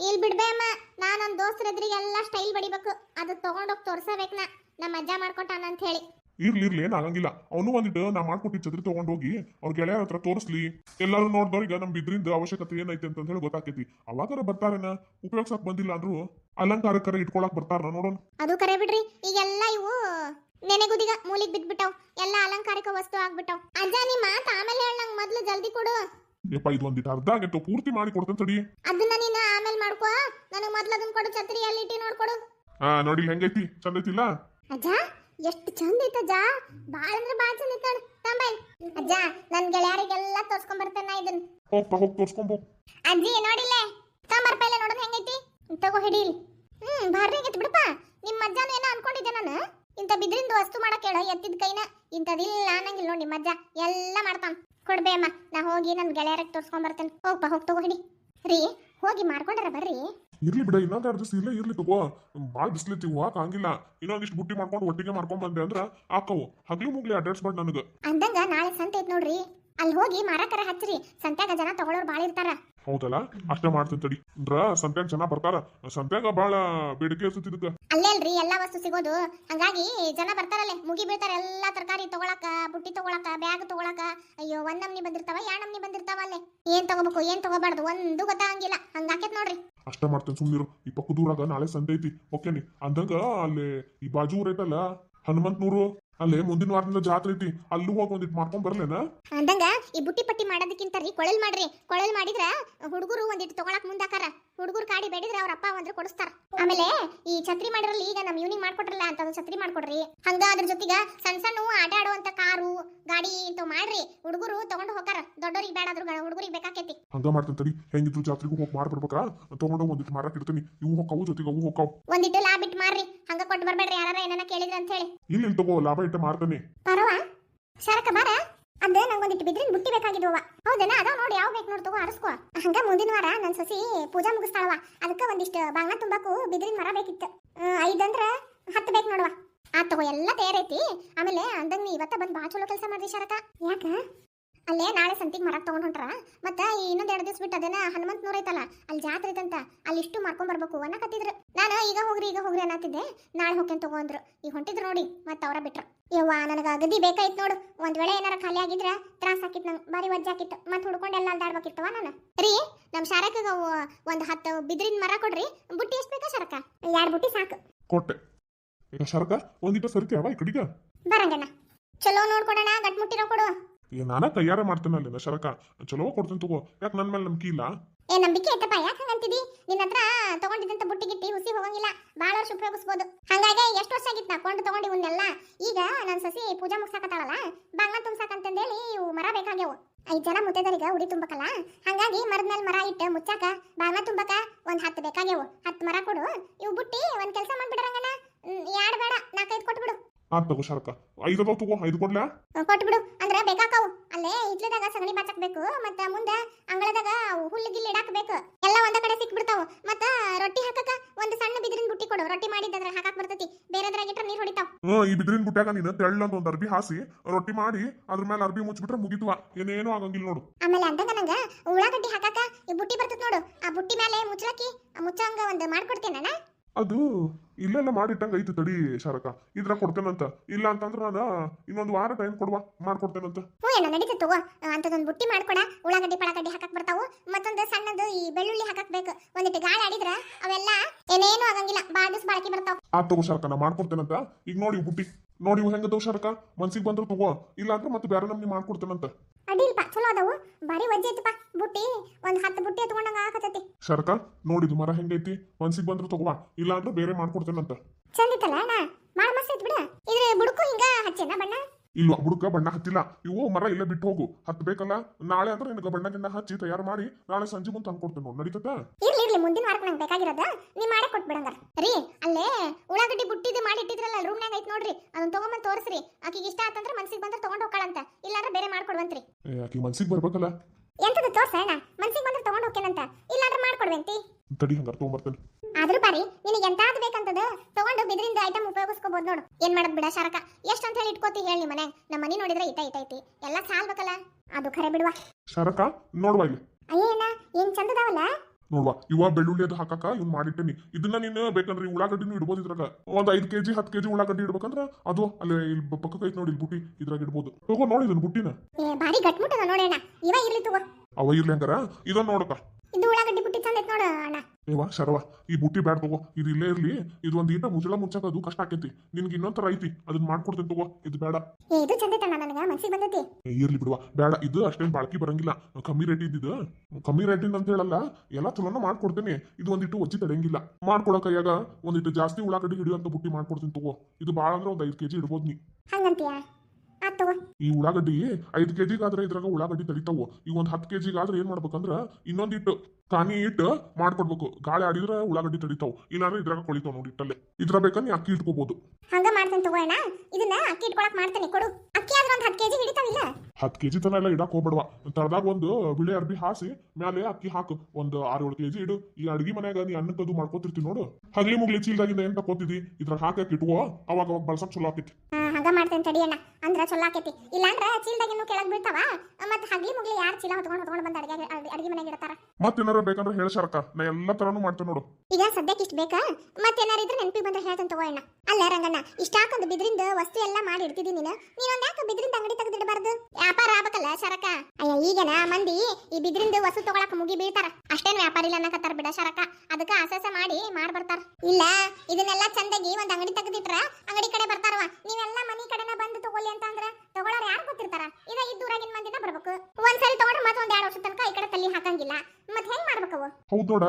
ಇಲ್ ಬಿಡ್ಬೇ ಅಮ್ಮ ನಾ ನನ್ ದೋಸ್ತರ ಎಲ್ಲಾ ಸ್ಟೈಲ್ ಬಡಿಬೇಕು. ಅದು ತಗೊಂಡೋಗಿ ತೋರ್ಸಬೇಕು ನಾ ನಮ್ಮ ಅಜ್ಜ ಮಾಡ್ಕೊಟ್ಟಾನ ಅಂತ ಹೇಳಿ. ಇರ್ಲಿ ಇರ್ಲಿ ಏನ್ ಆಗಂಗಿಲ್ಲ. ಅವನು ಒಂದಿಟ್ಟು ನಾ ಮಾಡ್ಕೊಟ್ಟಿ ಛತ್ರಿ ತಗೊಂಡೋಗಿ ಅವ್ರ ಗೆಳೆಯರ ಹತ್ರ ತೋರಿಸ್ಲಿ. ಎಲ್ಲರೂ ನೋಡ್ದವ್ರಿಗೆ ನಮ್ ಬಿದ್ರಿಂದ ಅವಶ್ಯಕತೆ ಏನೈತೆ ಅಂತ ಹೇಳಿ ಗೊತ್ತಾಕೈತಿ. ಅವಾಗಾರ ಬರ್ತಾರೇನ? ಉಪಯೋಗ್ಸಕ್ ಬಂದಿಲ್ಲ ಅಂದ್ರು ಅಲಂಕಾರಕ್ಕರ ಇಟ್ಕೊಳಕ್ ಬರ್ತಾರ ನೋಡೋಣ. ಅದು ಕರೆ ಬಿಡ್ರಿ ಈಗೆಲ್ಲ ಇವು ನೆನೆಗುದಿಗ ಮೂಲಿಗ್ ವಸ್ತು ಆಗ್ಬಿಟ್ಟವ್ ಅಜ್ಜ ನೀ ಮಾತ್ ಆಮೇಲೆ ಹೇಳ ನಂಗ್ ಮೊದ್ಲು ಜಲ್ದಿ ಕೊಡು. ಯಪ್ಪ ಇದು ಒಂದಿಟ್ಟು ಅರ್ಧ ಗಂಟೆ ಪೂರ್ತಿ ಮಾಡಿ ಕೊಡ್ತೇನೆ ತಡಿ ಅದನ್ನ ನೀನು ಆಮೇಲೆ ಮಾಡ್ಕೋ. ನನಗೆ ಮೊದ್ಲು ಅದನ್ನ ಕೊಡು ಛತ್ರಿ ಅಲ್ಲಿ ಇಟ್ಟಿ ನೋಡ್ಕೊಡು. ಹಾ ನೋಡಿ ಹೆಂಗೈತಿ? ಚಂದ ಐತಿಲ್ಲ? ಅಜ್ಜ ಎಷ್ಟು ಚಂದ ಐತ ಅಜ್ಜ. ಬಾಳ ಅಂದ್ರೆ ಬಾಳ ಚಂದ ಐತ ತಂಬೈ. ಅಜ್ಜ ನನ್ ಗೆಳೆಯರಿಗೆಲ್ಲ ತೋರ್ಸ್ಕೊಂಡ್ ಬರ್ತೇನೆ ಇದನ್ನ ಹೋಗ್ಪ ಹೋಗ್ ತೋರ್ಸ್ಕೊಂಬೋ ಅಜ್ಜಿ ನೋಡಿಲ್ಲೇ? ತಂಬರ್ ಪೈಲೆ ನೋಡೋದು ಹೆಂಗೈತಿ? ತಗೋ ಹಿಡೀಲಿ. ಹ್ಮ್ ಭಾರಿ ಆಗೈತಿ ಬಿಡಪ್ಪ. ನಿಮ್ಮ ಅಜ್ಜಾನು ಏನೋ ಅನ್ಕೊಂಡಿದ್ದೆ ನಾನು. ಇಂಥ ಬಿದ್ರಿಂದ ವಸ್ತು ಮಾಡಕ್ ಹೇಳ ಎತ್ತಿದ ಕೈನ ಇಂಥದಿಲ್ಲ ಅನ್ನಂಗಿಲ್ಲ ನೋಡಿ ನಿಮ್ಮ ಅಜ್ಜ. ಎಲ್ಲ ಮಾಡ್ತಾನ ಕೊಡ್ಬೇ ಅಮ್ಮ ನಾ ಹೋಗಿ ನನ್ನ ಗೆಳೆಯರಕ್ಕೆ ತೋರ್ಸ್ಕೊಂಡ್ ಬರ್ತೇನೆ. ಹೋಗ್ಪ ಹೋಗ್ ತಗೋ ಹಿಡಿ. ರೀ ಹೋಗಿ ಮಾಡ್ಕೊಂಡ್ರ ಬರ್ರಿ. ಇರ್ಲಿ ಬಿಡ ಇನ್ನೊಂದ್ ಎರಡು ದಿವಸ ಇಲ್ಲೇ ಇರ್ಲಿ ತಗೋ. ಬಾಳ್ ಬಿಸ್ಲಿತ್ತಿ ಹೋಗಕ್ ಹಂಗಿಲ್ಲ ಇನ್ನೊಂದಿಷ್ಟು ಬುಟ್ಟಿ ಮಾಡ್ಕೊಂಡು ಒಟ್ಟಿಗೆ ಮಾಡ್ಕೊಂಡ್ ಬಂದೆ ಅಂದ್ರ ಆಕವು ಹಗ್ಲಿ ಮುಗ್ಲಿ ಅಡ್ರೆಸ್ ಅಡ್ಡಾಡ್ಸ್ಬೇಡ ನನಗ. ಅಂದಂಗ ನಾಳೆ ಸಂತೆ ಐತ್ ನೋಡ್ರಿ. ಅಲ್ಲಿ ಹೋಗಿ ಮಾರಾಕರ ಹಚ್ಚ್ರಿ ಸಂತ್ಯಾಗ ಜನ ತಗೊಳೋರ್ ಬಾಳ ಇರ್ತಾರ. ಹೌದಲ್ಲ? ಅಷ್ಟೇ ಮಾಡ್ತೀನಿ ತಡಿ. ಅಂದ್ರ ಸಂತ್ಯಾಗ ಜನ ಬರ್ತಾರ. ಸಂತ್ಯಾಗ ಬಾಳ ಬೇಡಿಕೆ ಇರ್ತೈತಿ ಇದಕ್ಕ. ಅಲ್ರಿ, ಎಲ್ಲ ವಸ್ತು ಸಿಗೋದು. ಹಂಗಾಗಿ ಜನ ಬರ್ತಾರಲ್ಲೇ, ಮುಗಿ ಬೀಳ್ತಾರೆ ಎಲ್ಲಾ ತರಕಾರಿ ತಗೊಳಕ, ಬುಟ್ಟಿ ತಗೊಳಕ, ಬ್ಯಾಗ್ ತಗೊಳಕ. ಅಯ್ಯೋ, ಒಂದ್ ನಮ್ನಿ ಬಂದಿರ್ತಾವ ಯಾ ನಮ್ನಿ ಬಂದಿರ್ತಾವ ಅಲ್ಲೇ. ಏನ್ ತಗೋಬೇಕು, ಏನ್ ತಗೋಬಾರ್ದು, ಒಂದು ಗೊತ್ತಾಗಂಗಿಲ್ಲ. ಹಂಗಾಕೇತ್ ನೋಡ್ರಿ. ಅಷ್ಟ ಮಾಡ್ತೇನೆ ಸುಮ್ನಿರು, ಈ ಪಕ್ಕದೂರಾಗ ನಾಳೆ ಸಂತೆ ಐತಿ, ಓಕೆನಿ? ಅಂದಂಗ ಅಲ್ಲಿ, ಈ ಬಾಜು ಊರ್ ಐತಲ್ಲ, ಹನುಮಂತನೂರು. ಅಲ್ಲೇ ಮುಂದಿನ ವಾರದಿಂದ ಜಾತ್ರೆ ಐತಿ ಅಲ್ಲೂ ಹೋಗಿ ಒಂದಿಟ್ ಮಾಡ್ಕೊಂಡ್ ಬರ್ಲೇನ? ಅಂದಂಗ ಈ ಬುಟ್ಟಿ ಪಟ್ಟಿ ಮಾಡೋದಕ್ಕಿಂತ ರೀ ಕೊಳಲ್ ಮಾಡ್ರಿ. ಕೊಳಲ್ ಮಾಡಿದ್ರ ಹುಡುಗರು ಒಂದಿಟ್ಟು ತಗೊಳಕ್ ಮುಂದಾಕಾರ. ಹುಡುಗರು ಕಾಡಿ ಬೇಡಿದ್ರೆ ಅವ್ರ ಅಪ್ಪ ಅಂದ್ರೆ ಕೊಡಿಸ್ತಾರ. ಆಮೇಲೆ ಈ ಛತ್ರಿ ಮಾಡಿರಲ್ಲಿ ಈಗ ನಮ್ ಯೂನಿಂಗ್ ಮಾಡ್ಕೊಟ್ರಲ್ಲ ಅಂತ ಒಂದು ಛತ್ರಿ ಮಾಡ್ಕೊಡ್ರಿ. ಹಂಗ ಅದ್ರ ಜೊತೆಗ ಸಣ್ಣ ಸಣ್ಣ ಆಟ ಆಡುವಂತ ಕಾರು ಗಾಡಿ ಇಂತ ಮಾಡ್ರಿ. ಹುಡುಗರು ತಗೊಂಡು ಹೋಗಾರ ದೊಡ್ಡೋರಿಗೆ ಬೇಡಾದ್ರು ಹುಡುಗರಿಗೆ ಬೇಕಾಕೈತಿ. ಹಂಗ ಮಾಡ್ತೇನೆ ತಡಿ. ಹೆಂಗಿದ್ರು ಜಾತ್ರೆಗೂ ಹೋಗಿ ಮಾಡ್ಬಿಡ್ಬೇಕಾ ತಗೊಂಡು ಒಂದಿಟ್ಟು ಮಾರಕ್ ಇಡ್ತೀನಿ. ಇವು ಹೊಕ್ಕವು ಜೊತೆಗೆ ಅವು ಹೊಕ್ಕವು. ಒಂದಿಟ್ಟು ಲಾ ಬಿಟ್ಟು ಮಾರ್ರಿ. ಹಂಗ ಕೊಟ್ಟು ಬರ್ಬೇಡ್ರಿ ಯಾರ ಏನಾರ ಕೇಳಿದ್ರ ಅಂತ ಹೇಳಿ. ಇಲ್ಲಿ ಇಲ್ಲಿ ತಗೋ ಲಾಭ ಇಟ್ಟು ಮಾರ್ತೇನೆ. ಪರವ ಶರಕ ಬಾರ, ಅದ ನಂಗೊಂದಿಟ್ಟು ಬಿದ್ರಿನ ಬುಟ್ಟಿ ಬೇಕಾಗಿದ್ವವ ಹೌದನ? ಅದ ನೋಡಿ, ಯಾವ ಬೇಕು ನೋಡಿ ತಗೋ, ಅರಸ್ಕೋ. ಹಂಗ ಮುಂದಿನ ವಾರ ನನ್ ಸೊಸಿ ಪೂಜಾ ಮುಗಿಸ್ತಾಳವ ಅದಕ್ಕ ಒಂದಿಷ್ಟು ಬಾಂಗ್ಲಾ ತುಂಬಾಕು ಬಿದ್ರಿನ ಮರ ಬೇಕಿತ್ತು. ಐದಂದ್ರ ಹತ್ತು ಬೇಕು ನೋಡುವ. ಆ ತಗೋ, ಎಲ್ಲ ತಯಾರೈತಿ. ಆಮೇಲೆ ಅಂದಂಗ ನೀ ಇವತ್ತ ಬಂದ್ ಭಾಳ ಚಲೋ ಕೆಲಸ ಮಾಡ್ರಿ ಶರಕ ಯಾಕ? ಅಲ್ಲೇ ನಾಳೆ ಸಂತಿಗೆ ಮರ ತಗೊಂಡ್ ಹೊಂಟ್ರ. ಮತ್ತ ಇನ್ನೊಂದ್ ಎರಡು ದಿವಸ ಬಿಟ್ಟು ಅದೇನ ಹನುಮಂತನೂರ್ ಐತಲ್ಲ ಅಲ್ಲಿ ಜಾತ್ರೆ ಐತಂತ ಅಲ್ಲಿ ಇಷ್ಟು ಮಾಡ್ಕೊಂಡ್ ಬರ್ಬೇಕು ಅನ್ನಕತ್ತಿದ್ರು. ನಾನು ಈಗ ಹೋಗ್ರಿ ಈಗ ಹೋಗ್ರಿ ಅನ್ನತ್ತಿದ್ದೆ. ನಾಳೆ ಹೋಗ್ತೇನೆ ತಗೊಂಡ್ರು ಈಗ ಹೊಂಟಿದ್ರು ನೋಡಿ ಮತ್ತ ಅವರ ಬಿಟ್ರ. ಯವ್ವ ನನಗ ಅಗದಿ ಬೇಕಾಯ್ತು ನೋಡು. ಒಂದ್ ವೇಳೆ ಏನಾರ ಖಾಲಿ ಆಗಿದ್ರ ತ್ರಾಸ ಹಾಕಿತ್ ನಂಗೆ ಬಾರಿ ವಜ್ಜೆ ಆಕಿತ್ತು. ಮತ್ ಹುಡ್ಕೊಂಡು ಎಲ್ಲ ಅಲ್ದಾಡ್ಬೇಕಿತ್ತವ ನಾನು. ರೀ ನಮ್ ಶಾರಕ್ಕಾಗ ಒಂದ್ ಹತ್ತು ಬಿದ್ರಿನ ಮರ ಕೊಡ್ರಿ. ಬುಟ್ಟಿ ಎಷ್ಟ್ ಬೇಕಾ ಶರಕ ಎರಡ್ ಬುಟ್ಟಿ ಸಾಕು. ಕೊಟ್ಟೆ. ಶರಕ ಒಂದಿಟ ಅವ ಈ ಕಡಿಗ? ಬರಂಗಣ್ಣ. ಚಲೋ ನೋಡ್ಕೊಡೋಣ ಗಟ್ಮುಟ್ಟಿರೋ ಕೊಡು. ಈಗ ನಾನ ಕೈಯಾರ ಮಾಡ್ತೇನಲ್ಲ ಶರಕ ಚಲೋ ಕೊಡ್ತೇನೆ ತಗೋ. ಯಾಕೆ ನನ್ನ ಮೇಲೆ ನಂಬಿಕೆ ಇಲ್ಲ? ಏ, ನಂಬಿಕೆ ಐತಪ್ಪ. ಯಾಕೆ ಹಂಗಂತಿದಿ ನಿನ್ನ ಹತ್ರ ತಗೊಂಡಿದ್ದಂತ ಬುಟ್ಟಿ ಗಿಟ್ಟಿ ಹುಸಿ ಹೋಗಂಗಿಲ್ಲ. ಬಾಳ ವರ್ಷ ಉಪಯೋಗಿಸ್ಬೋದು. ಹಂಗಾಗಿ ಎಷ್ಟು ವರ್ಷ ಆಗಿತ್ತು ನಾ ಕೊಂಡು ತಗೊಂಡಿ ಇವನ್ನೆಲ್ಲ ಈಗ ನನ್ನ ಸಸಿ ಪೂಜಾ ಮುಗ್ಸಾಕತ್ತಾಳಲ್ಲ? ಬಾಗ್ನ ತುಂಬಸಾಕಂತಂದೇಳಿ ಇವು ಮರ ಬೇಕಾಗ್ಯವು. ಐದ್ ಜನ ಮುತ್ತೈದರಿಗ ಉಡಿ ತುಂಬಕಲ್ಲ ಹಂಗಾಗಿ ಮರದ ಮೇಲೆ ಮರ ಇಟ್ಟು ಮುಚ್ಚಾಕ ಬಾಗ್ನ ತುಂಬಕ ಒಂದ್ ಹತ್ತು ಬೇಕಾಗ್ಯವು. ಹತ್ತು ಮರ ಕೊಡು. ಇವು ಬುಟ್ಟಿ ಒಂದ್ ಕೆಲಸ ಮಾಡ್ಬಿಡ್ರಂಗನ ಯಾಡ್ ಬೇಡ. ನಾಲ್ಕೈದು ಕೊಟ್ಬಿಡು. ಆತ್ ತಗೋ ಶರಕ ಐದು ತಗೋ ಐದು ಕೊಡ್ಲಾ? ಕೊಟ್ಬಿಡು. ಅಂದ್ರೆ ಬೇಕಾಕವು. ಅಲ್ಲೇ ಇತ್ಲದಾಗ ಸಗಣಿ ಬಾಚಕ್ಬೇಕು ಮತ್ತ ಮುಂದೆ ಅಂಗಳದಾಗ ಹುಲ್ಲು ಗಿಲ್ಲು ಇಡಾಕ್ಬೇಕು. ಎಲ್ಲ ಒಂದ ಕಡೆ ಸಿಕ್ಬಿಡ್ತಾವ. ಮತ್ತ ರೊಟ್ಟಿ ಹಾಕಕ ಒಂದು ಸಣ್ಣ ಬಿದಿರಿನ ಬುಟ್ಟಿ ಕೊಡು. ರೊಟ್ಟಿ ಮಾಡಿದ್ದದ್ರ ಹಾಕಕ್ ಬರ್ತೈತಿ. ಬೇರೆದ್ರಾಗ ಇಟ್ರ ನೀರ್ ಹೊಡಿತಾವ. ಹ್ಮ್ ಈ ಬಿದ್ರಿನ ಗುಟ್ಟಾಗ ನೀನು ತೆಳ್ಳಂತ ಒಂದ್ ಅರ್ಬಿ ಹಾಸಿ ರೊಟ್ಟಿ ಮಾಡಿ ಅದ್ರ ಮೇಲೆ ಅರ್ಬಿ ಮುಚ್ಚಿಬಿಟ್ರೆ ಮುಗಿತುವ. ಏನೇನು ಆಗಂಗಿಲ್ಲ ನೋಡು. ಆಮೇಲೆ ಅಂದಂಗ ನಂಗ ಉಳ್ಳಾಗಡ್ಡಿ ಹಾಕಾಕ ಈ ಬುಟ್ಟಿ ಬರ್ತದ ನೋಡು. ಆ ಬುಟ್ಟಿ ಮೇಲೆ ಮುಚ್ಚಲಕ್ಕಿ ಆ ಮುಚ್ಚಂಗ ಒಂದು ಮಾಡ್ಕೊಡ್ತೇನೆ ಅದು ಇಲ್ಲೆಲ್ಲ ಮಾಡಿಟ್ಟಂಗ ಐತಿ ತಡಿ ಶರಕ. ಇದ್ರ ಕೊಡ್ತೇನಂತ. ಇಲ್ಲ ಅಂತಂದ್ರ ನಾನು ಇನ್ನೊಂದು ವಾರ ಟೈಮ್ ಕೊಡುವ ಮಾಡ್ಕೊಡ್ತೇನಂತ. ಹ್ಞೂ ಅಣ್ಣ ನಡೀತೈತೆ ತಗೋ. ಅಂತದೊಂದು ಬುಟ್ಟಿ ಮಾಡ್ಕೊಡ. ಉಳ್ಳಾಗಡ್ಡಿ ಪಳಗಡ್ಡಿ ಹಾಕಕ್ ಬರ್ತಾವು. ಮತ್ತೊಂದು ಸಣ್ಣದು ಈ ಬೆಳ್ಳುಳ್ಳಿ ಹಾಕಕ್ ಬೇಕು. ಒಂದಿಟ್ಟು ಗಾಳಿ ಆಡಿದ್ರ ಅವೆಲ್ಲ ಏನೇನು ಆಗಂಗಿಲ್ಲ. ಬಾಡಿಸ್ ದಿವಸ ಬಾಳಕಿ ಬರ್ತಾವ. ಆ ತಗೋ ಶಾರಕ ನಾ ಮಾಡ್ಕೊಡ್ತೇನಂತ. ಈಗ ನೋಡಿ ಬುಟ್ಟಿ. ನೋಡಿ ಇವು ತಗೋ ಶಾರಕ? ಮನ್ಸಿಗೆ ಬಂದ್ರೆ ತಗೋ. ಇಲ್ಲ ಅಂದ್ರೆ ಮತ್ತೆ ಬೇರೆ ನಮ್ಗೆ ಮಾಡ್ಕೊಡ್ತೇನಂತ. ಅಡ್ಡಿಲ್ಪ ಚಲೋ ಅದಾವು. ಬಾರಿ ವಜ್ಜೆ ಐತಿಪ್ಪ ಬುಟ್ಟಿ. ಒಂದ್ ಹತ್ತು ಬುಟ್ಟಿ ಎತ್ಕೊಂಡಂಗ ಆಕತೈತಿ ಶರಕ ನೋಡಿದು ಮರ ಹೆಂಗೈತಿ. ಮನ್ಸಿಗೆ ಬಂದ್ರು ತಗೋವಾ ಇಲ್ಲ ಅಂದ್ರೆ ಬೇರೆ ಮಾಡ್ಕೊಡ್ತೇನಂತ. ಚಂದಿತ್ತಲ್ಲ ಅಣ್ಣ? ಮಾಡ ಮಸ್ತ್ ಐತಿ ಬಿಡ. ಇದ್ರ ಬುಡಕು ಹಿಂಗ ಹಚ್ಚೇನ ಬಣ್ಣ? ಇಲ್ವಾ ಬುಡಕ ಬಣ್ಣ ಹತ್ತಿಲ್ಲ. ಇವು ಮರ ಇಲ್ಲ ಬಿಟ್ಟು ಹೋಗು. ಹತ್ತಬೇಕಲ್ಲ ನಾಳೆ ಅಂದ್ರೆ ನಿನಗೆ ಬಣ್ಣ ಗಿಣ್ಣ ಹಚ್ಚಿ ತಯಾರು ಮಾಡಿ ನಾಳೆ ಸಂಜೆ ಮುಂದೆ ತಂದ್ಕೊಡ್ತೇನೆ ನೋಡಿ. ನಡೀತದ ಇರ್ಲಿ ಇರ್ಲಿ. ಮುಂದಿನ ವಾರಕ್ಕೆ ನಂಗೆ ಬೇಕಾಗಿರೋದು ನೀ ಮಾಡೇ ಕೊಟ್ಬಿಡಂಗಾರ ರೀ ಅಲ್ಲೇ ಉಳ್ಳಾಗಡ್ಡಿ ಬುಟ್ಟಿದು ಮಾಡಿ ಇಟ್ಟಿದ್ರಲ್ಲ ರೂಮ್ನಾಗ ಐತ್ ನೋಡ್ರಿ. ಅದನ್ನ ತಗೊಂಬಂದ್ ತೋರಿಸ್ರಿ. ಆಕಿಗೆ ಇಷ್ಟ ಆತಂದ್ರ ಮನ್ಸಿಗೆ ಬಂದ್ರೆ ತಗೊಂಡ್ ಹೋಗ್ಕಳಂತ. ಇಲ್ಲಾಂದ್ರೆ ಬೇರೆ ಮಾಡ್ಕೊಡ್ವಂತ್ರಿ. ಆಕಿ ಮನ್ಸಿಗೆ ಬರ್ಬೇಕಲ್ಲ? ಎಂತದು ತೋರ್ಸ ಅಣ್ಣ? ಮನ್ಸಿಗೆ ಬಂದ್ರೆ ತಗೊಂಡ್ ಹೋಗ್ತೇನಂತ. ಇಲ್ಲಾಂದ್ರೆ ಮಾಡ್ಕೊಡ್ವೆಂತಿ. ತಡಿ ಹಂಗಾರ ತಗೊಂಬರ್ತೇನೆ. ಆದ್ರೂ ಬಾರಿ ನಿನಗೆ ಎಂತಾದ್ ಬೇಕಂತದ ತಗೊಂಡು ಬಿದ್ರಿಂದ ಐಟಮ್ ಉಪಯೋಗಿಸ್ಕೋಬಹುದು ನೋಡು. ಏನ್ ಮಾಡದ್ ಬಿಡ ಶಾರಕ. ಎಷ್ಟ್ ಅಂತ ಹೇಳಿ ಇಟ್ಕೋತಿ ಹೇಳಿ ಮನೆ ನಮ್ಮ ಮನಿ ನೋಡಿದ್ರೆ ಇಟ ಇಟ ಐತಿ ಎಲ್ಲ ಸಾಲ್ಬೇಕಲ್ಲ? ಅದು ಖರೆ ಬಿಡುವ. ಶಾರಕ ನೋಡುವ ಇಲ್ಲಿ. ಅಯ್ಯಣ್ಣ ಏನ್ ಚಂದದಾವಲ್ಲ? ನೋಡ್ವಾ ಇವ ಬೆಳ್ಳುಳ್ಳಿ ಅದು ಹಾಕಾಕ ಇವ್ನು ಮಾಡಿಟ್ಟೇನಿ. ಇದನ್ನ ನೀನು ಬೇಕಂದ್ರೆ ಉಳ್ಳಾಗಡ್ಡಿನೂ ಇಡ್ಬೋದು ಇದ್ರಾಗ. ಒಂದ್ ಐದು ಕೆಜಿ ಹತ್ತು ಕೆಜಿ ಉಳ್ಳಾಗಡ್ಡಿ ಇಡ್ಬೇಕಂದ್ರ ಅದು ಅಲ್ಲಿ ಇಲ್ಲಿ ಪಕ್ಕಕ್ಕೆ ಐತಿ ನೋಡಿ ಇಲ್ಲಿ ಬುಟ್ಟಿ ಇದ್ರಾಗ ಇಡ್ಬೋದು. ತಗೋ ನೋಡಿ ಇದನ್ನ ಬುಟ್ಟಿನ. ಏ ಭಾರಿ ಗಟ್ಮುಟ್ಟದ ನೋಡಣ್ಣ ಇವ ಇರ್ಲಿ ತಗೋ. ಅವ ಇರ್ಲಿ ಹಂಗಾರ. ಇದನ್ನ ನೋಡಕ ಇದು ಉಳ್ಳಾಗಡ್ಡಿ ಬುಟ್ಟಿ ಚಂದ ಐತ್ ನೋಡು ಅಣ್ಣ. ಶರವ ಈ ಬುಟ್ಟಿ ಬ್ಯಾಡ್ ತಗೋ. ಇದು ಇಲ್ಲೇ ಇರ್ಲಿ ಇದು ಒಂದ್ ಈಟ ಮುಚ್ಚಳ ಮುಚ್ಚಕದು ಕಷ್ಟ ಆಕೈತಿ. ನಿನ್ಗೆ ಇನ್ನೊಂದ್ ತರ ಐತಿ ಅದನ್ನ ಮಾಡ್ಕೊಡ್ತೇನೆ ತಗೋ. ಇದು ಬೇಡ ಏ ಇದು ಚಂದ ಐತಣ್ಣ ನನಗೆ ಮನ್ಸಿಗೆ ಬಂದೈತಿ. ಏ, ಇರ್ಲಿ ಬಿಡುವ. ಬೇಡ ಇದು ಅಷ್ಟೇನ್ ಬಾಳ್ಕಿ ಬರಂಗಿಲ್ಲ. ಕಮ್ಮಿ ರೇಟ್ ಇದ್ದಿದ್ದು ಕಮ್ಮಿ ರೇಟಿಂದ ಅಂತ ಹೇಳಲ್ಲ ಎಲ್ಲ ಚಲೋನ ಮಾಡ್ಕೊಡ್ತೇನೆ. ಇದು ಒಂದಿಟ್ಟು ಒಚ್ಚಿ ತಡೆಯಂಗಿಲ್ಲ. ಮಾಡ್ಕೊಡೋ ಕೈಯಾಗ ಒಂದಿಟ್ಟು ಜಾಸ್ತಿ ಉಳ್ಳಾಗಡ್ಡಿ ಹಿಡಿಯುವಂತ ಬುಟ್ಟಿ ಮಾಡ್ಕೊಡ್ತೀನಿ ತಗೋ. ಇದು ಬಾಳ ಅಂದ್ರೆ ಒಂದ್ ಐದ್ ಕೆಜಿ ಇಡ್ಬೋದು ನೀ. ಹಂಗಂತೀಯ? ಈ ಉಳ್ಳಾಗಡ್ಡಿ ಐದು ಕೆಜಿಗಾದ್ರೆ ಇದ್ರಾಗ ಉಳ್ಳಾಗಡ್ಡಿ ತಡಿತಾವು ಈಗ ಒಂದ್ ಹತ್ತು ಕೆಜಿಗಾದ್ರೆ ಏನ್ ಮಾಡ್ಬೇಕಂದ್ರ ಇನ್ನೊಂದಿಟ್ಟು ಕಾನಿ ಇಟ್ಟು ಮಾಡ್ಕೊಡ್ಬೇಕು. ಗಾಳಿ ಆಡಿದ್ರೆ ಉಳ್ಳಾಗಡ್ಡಿ ತಡಿತಾವು ಇಲ್ಲಾಂದ್ರೆ ಇದ್ರಾಗ ಕೊಳಿತಾವ ನೋಡಿ ಇಟ್ಟಲ್ಲಿ ಇದ್ರ ಬೇಕಂದ್ರೆ ಅಕ್ಕಿ ಇಟ್ಕೋಬಹುದು ಹಂಗ ಮಾಡ್ತೇನೆ ತಗೋ ಅಣ್ಣ. ಇದನ್ನ ಅಕ್ಕಿ ಇಟ್ಕೊಳಕ್ ಮಾಡ್ತೇನೆ ಕೊಡು. ಅಕ್ಕಿ ಆದ್ರೆ ಒಂದ್ ಹತ್ತು ಕೆಜಿ ಹಿಡಿತಾವಿಲ್ಲ ಹತ್ತು ಕೆಜಿ ತನ ಎಲ್ಲ ಇಡಕ್ ಹೋಗ್ಬೇಡವಾ. ತಳದಾಗ ಒಂದು ಬಿಳಿ ಅರ್ಬಿ ಹಾಸಿ ಮೇಲೆ ಅಕ್ಕಿ ಹಾಕು. ಒಂದ್ ಆರು ಏಳು ಕೆಜಿ ಇಡು. ಈ ಅಡ್ಗಿ ಮನ್ಯಾಗ ನೀ ಅನ್ನಕ್ಕದು ಮಾಡ್ಕೋತಿರ್ತಿ ನೋಡು. ಹಗಲಿ ಮುಗ್ಲಿ ಚೀಲ್ದಾಗಿಂದ ಏನ್ ತಕೋತಿದಿ ಇದ್ರಾಗ ಹಾಕಿ ಇಟ್ಕೋ. ಅವಾಗ ಅವಾಗ ಬಳಸಕ್ ಚಲೋ ಆಕೈತಿ. ಹಂಗ ಮಾಡ್ತೇನೆ ತಡಿ ಅಣ್ಣ. ಅಂದ್ರ ಚೊಲ್ಲಾಕೈತಿ ಇಲ್ಲಾಂದ್ರೆ ಇಲ್ಲಾಂದ್ರ ಚೀಲದಾಗಿನ್ನು ಕೆಳಗ್ ಬೀಳ್ತಾವ. ಮತ್ತೆ ಹಗ್ಲಿ ಮುಗ್ಲಿ ಯಾರ್ ಚೀಲ ಹೊತ್ಕೊಂಡು ಹೊತ್ಕೊಂಡು ಬಂದ ಅಡಿಗೆ ಅಡಿಗೆ ಮನೆಗೆ ಇಡ್ತಾರ. ಮತ್ತೇನಾರ ಬೇಕಂದ್ರೆ ಹೇಳ ಶರಕ ನಾ ಎಲ್ಲಾ ತರಾನು ಮಾಡ್ತೇನೆ ನೋಡು. ಈಗ ಸದ್ಯಕ್ಕೆ ಇಷ್ಟ ಬೇಕಾ? ಮತ್ತೇನಾರ ಇದ್ರೆ ನೆನಪಿ ಬಂದ್ರೆ ಹೇಳ್ತೇನೆ ತಗೋ ಅಣ್ಣ. ಅಲ್ಲ ರಂಗಣ್ಣ ಇಷ್ಟಾಕೊಂದು ಬಿದ್ರಿಂದ ವಸ್ತು ಎಲ್ಲಾ ಮಾಡಿ ಇಡ್ತಿದ್ದೀನಿ ನೀನು. ನೀನೊಂದ್ ಯಾಕೆ ಬಿದ್ರಿಂದ ಅಂಗಡಿ ತೆಗೆದಿಡಬಾರ್ದು ವ್ಯಾಪಾರ ಆಗಬೇಕಲ್ಲ ಶರಕ ಅಯ್ಯ ಈಗನ ಮಂದಿ ಈ ಬಿದ್ರಿಂದ ವಸ್ತು ತಗೊಳಕ್ ಮುಗಿ ಬೀಳ್ತಾರ. ಅಷ್ಟೇನ್ ವ್ಯಾಪಾರ ಇಲ್ಲ ಅನ್ನಕತ್ತಾರ ಬಿಡ ಶರಕ ಅದಕ್ಕ ಆಸಾಸ ಮಾಡಿ ಮಾಡ್ ಬರ್ತಾರ. ಇಲ್ಲ ಇದನ್ನೆಲ್ಲ ಚಂದಾಗಿ ಒಂದ್ ಅಂಗಡಿ ತೆಗೆದಿಟ್ರ ಅಂಗಡಿ ಕಡೆ ಬರ್ತಾರವ. ನೀವೆಲ್ಲ ಮನಿ ಕಡೆನ ಬಂದು ತಗೊಳ್ಳಿ. ಅಂತ ಅಂದ್ರೆ ತಗೊಳ್ಳೋರು ಯಾರು ಗೊತ್ತಿರ್ತಾರ? ಇದ ಇದ್ದೂರಾಗಿನ ಮಂದಿನ ಬರ್ಬೇಕು. ಒಂದ್ಸರಿ ತಗೊಂಡ್ರೆ ಮತ್ತೆ ಒಂದ್ ಎರಡು ವರ್ಷ ತನಕ ಈ ಕಡೆ ತಲ್ಲಿ ಹಾಕಂಗಿಲ್ಲ. ಮತ್ ಹೆಂಗ್ ಮಾಡ್ಬೇಕವು ಹೌದ್ ನೋಡ.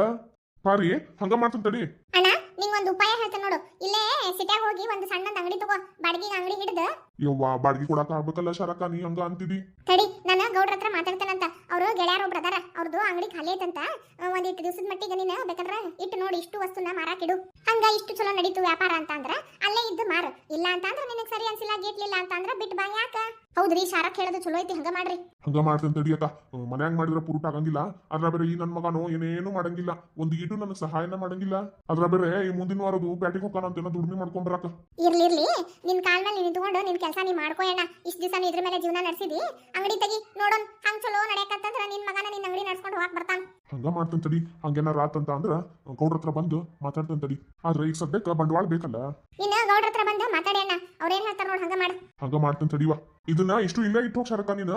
ಪಾರಿ ಹಂಗ ಮಾಡ್ತೀನಿ ತಡಿ. ಅಣ್ಣ ನಿಂಗೊಂದು ಉಪಾಯ ಹೇಳ್ತೇನೆ ನೋಡು. ಇಲ್ಲೇ ಸಿಟ್ಯಾಗ ಹೋಗಿ ಒಂದು ಸಣ್ಣದ ಅಂಗಡಿ ತಗೋ ಬಾಡಿಗೆ ಅಂಗಡಿ ಹಿಡಿದು ಯವ್ವ ಬಾಡ್ಗಿ ಕೊಡಾಕ ಆಗ್ಬೇಕಲ್ಲ ಶರಕ ನೀ ಹಂಗ ಅಂತಿದಿ? ತಡಿ ನಾನು ಗೌಡ್ರ ಹತ್ರ ಮಾತಾಡ್ತೇನಂತ. ಅವರು ಗೆಳೆಯರು ಒಬ್ರು ಅದಾರ ಅವ್ರದ್ದು ಅಂಗಡಿ ಖಾಲಿ ಐತಂತ. ಆ, ಒಂದ್ ಇಟ್ಟು ದಿವಸದ ಮಟ್ಟಿಗೆ ನೀನು ಬೇಕಂದ್ರ ಇಟ್ಟು ನೋಡಿ ಇಷ್ಟು ವಸ್ತುನ ಮಾರಾಕಿಡು ಹಂಗ ಇಷ್ಟು ಚಲೋ ನಡೀತು ವ್ಯಾಪಾರ ಅಂತ ಅಂದ್ರ ಅಲ್ಲೇ ಇದ್ದು ಮಾರ. ಇಲ್ಲ ಅಂತ ಅಂದ್ರ ನಿನಗ್ ಸರಿ ಅನ್ಸಿಲ್ಲ ಗೇಟ್ಲಿಲ್ಲ ಅಂತ ಅಂದ್ರ ಬಿಟ್ ಬಾ ಯಾಕ? ಹೌದ್ರಿ ಶಾರಕ್ ಹೇಳೋದು ಚಲೋ ಐತಿ ಹಂಗ ಮಾಡ್ರಿ. ಹಂಗ ಮಾಡ್ತೇನೆ ತಡಿಯತ್ತ ಮನ್ಯಾಗ ಮಾಡಿದ್ರೆ ಪುರುಟ ಆಗಂಗಿಲ್ಲ. ಅದ್ರ ಬೇರೆ ಈ ನನ್ ಮಗನು ಏನೇನು ಮಾಡಂಗಿಲ್ಲ. ಒಂದು ಈಟು ನನಗೆ ಸಹಾಯನ ಮಾಡಂಗಿಲ್ಲ. ಅದ್ರ ಬೇರೆ ಈ ಮುಂದಿನ ವಾರದು ಬ್ಯಾಟಿಗೆ ಹೋಗೋಣ ಅಂತ ದುಡಿಮೆ ಮಾಡ್ಕೊಂಡ್ ಬರಾಕ. ಇರ್ಲಿ ಇರ್ಲಿ. ನಿನ್ ಕಾಲ್ ಮೇಲೆ ನೀನು ತಗೊಂಡು ನಿನ್ ಕೆಲಸ ನೀ ಮಾಡ್ಕೋ ಅಣ್ಣ. ಇಷ್ಟ ದಿವಸ ಇದ್ರ ಮೇಲೆ ಜೀವನ ನಡೆಸಿದಿ? ಅಂಗಡಿ ತೆಗಿ ನೋಡೋನ್ ಹಂಗ್ ಚಲೋ ನಡೆಯಕಂತಂದ್ರ ನಿನ್ ಮಗನ ನಿನ್ ಅಂಗಡಿ ನಡ್ಸ್ಕೊಂಡು ಹೋಗಕ್ ಬರ್ತಾನ. ಹಂಗ ಮಾಡ್ತಂತಡಿ ತಡಿ. ಹಂಗೇನಾರ ಆತಂತ ಅಂದ್ರ ಗೌಡ್ರ ಹತ್ರ ಬಂದು ಮಾತಾಡ್ತಂತಡಿ ತಡಿ. ಆದ್ರೆ ಈಗ ಸದ್ಯಕ್ಕೆ ಬಂಡವಾಳ ಬೇಕಲ್ಲ? ಇನ್ನ ಗೌಡ್ರ ಹತ್ರ ಬಂದು ಮಾತಾಡಿ ಅಣ್ಣ. ಅವ್ರೇನ್ ಹೇಳ್ತಾರ ನೋಡ್ ಹಂಗ ಮಾಡು. ಹಂಗ ಮಾಡ್ತೇನೆ ತಡಿವಾ ಇದನ್ನ ಇಷ್ಟು ಇಲ್ಲೇ ಇಟ್ಟು ಹೋಗ್ ಶರಕ ನೀನು.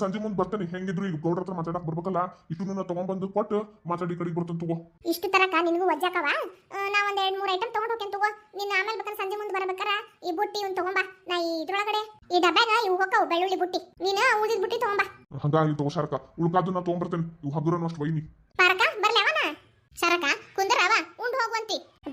ಸಂಜೆ ಮುಂದೆ ಬರ್ತೇನೆ. ಹೆಂಗಿದ್ರು ಈಗ ಗೌಡ್ರ ಹತ್ರ ಮಾತಾಡಕ್ ಬರ್ಬೇಕಲ್ಲ. ಇಷ್ಟು ನನ್ನ ತಗೊಂಡ್ಬಂದು ಕೊಟ್ಟು ಮಾತಾಡಿ ಕಡೆಗೆ ಬರ್ತೇನೆ ತಗೋ. ಇಷ್ಟು ತರಕ ನಿನಗೂ ವಜ್ಜಾಕವ ನಾ ಒಂದ್ ಎರಡ್ ಮೂರ್ ಐಟಮ್ ತಗೊಂಡ್ ಹೋಗ್ತೇನೆ ತಗೋ. ನಿನ್ನ ಆಮೇಲೆ ಬೇಕಾದ್ರೆ ಸಂಜೆ ಮುಂದೆ ಬರ್ಬೇಕಾರ? ಈ ಬುಟ್ಟಿ ಇವ್ನು ತಗೊಂಬಾ ನಾ ಈ ಇದ್ರೊಳಗಡೆ ಈ ಡಬ್ಯಾಗ ಇವು ಹೋಗವು ಬೆಳ್ಳುಳ್ಳಿ ಬುಟ್ಟಿ. ನೀನು ಉಳಿದ ಬುಟ್ಟಿ ತಗೊಂಬಾ ಹಂಗಾಗಿ ತಗೋ ಶರಕ ಉಳ್ಕಾದ್ದು ನಾ ತಗೊಂಡ್ಬರ್ತೇನೆ ಇವು ಹಗುರನು ಅಷ್ಟು ವೈನಿ. ಪಾರಕ ಬರ್ಲಿ ಅವನ. ಶರಕ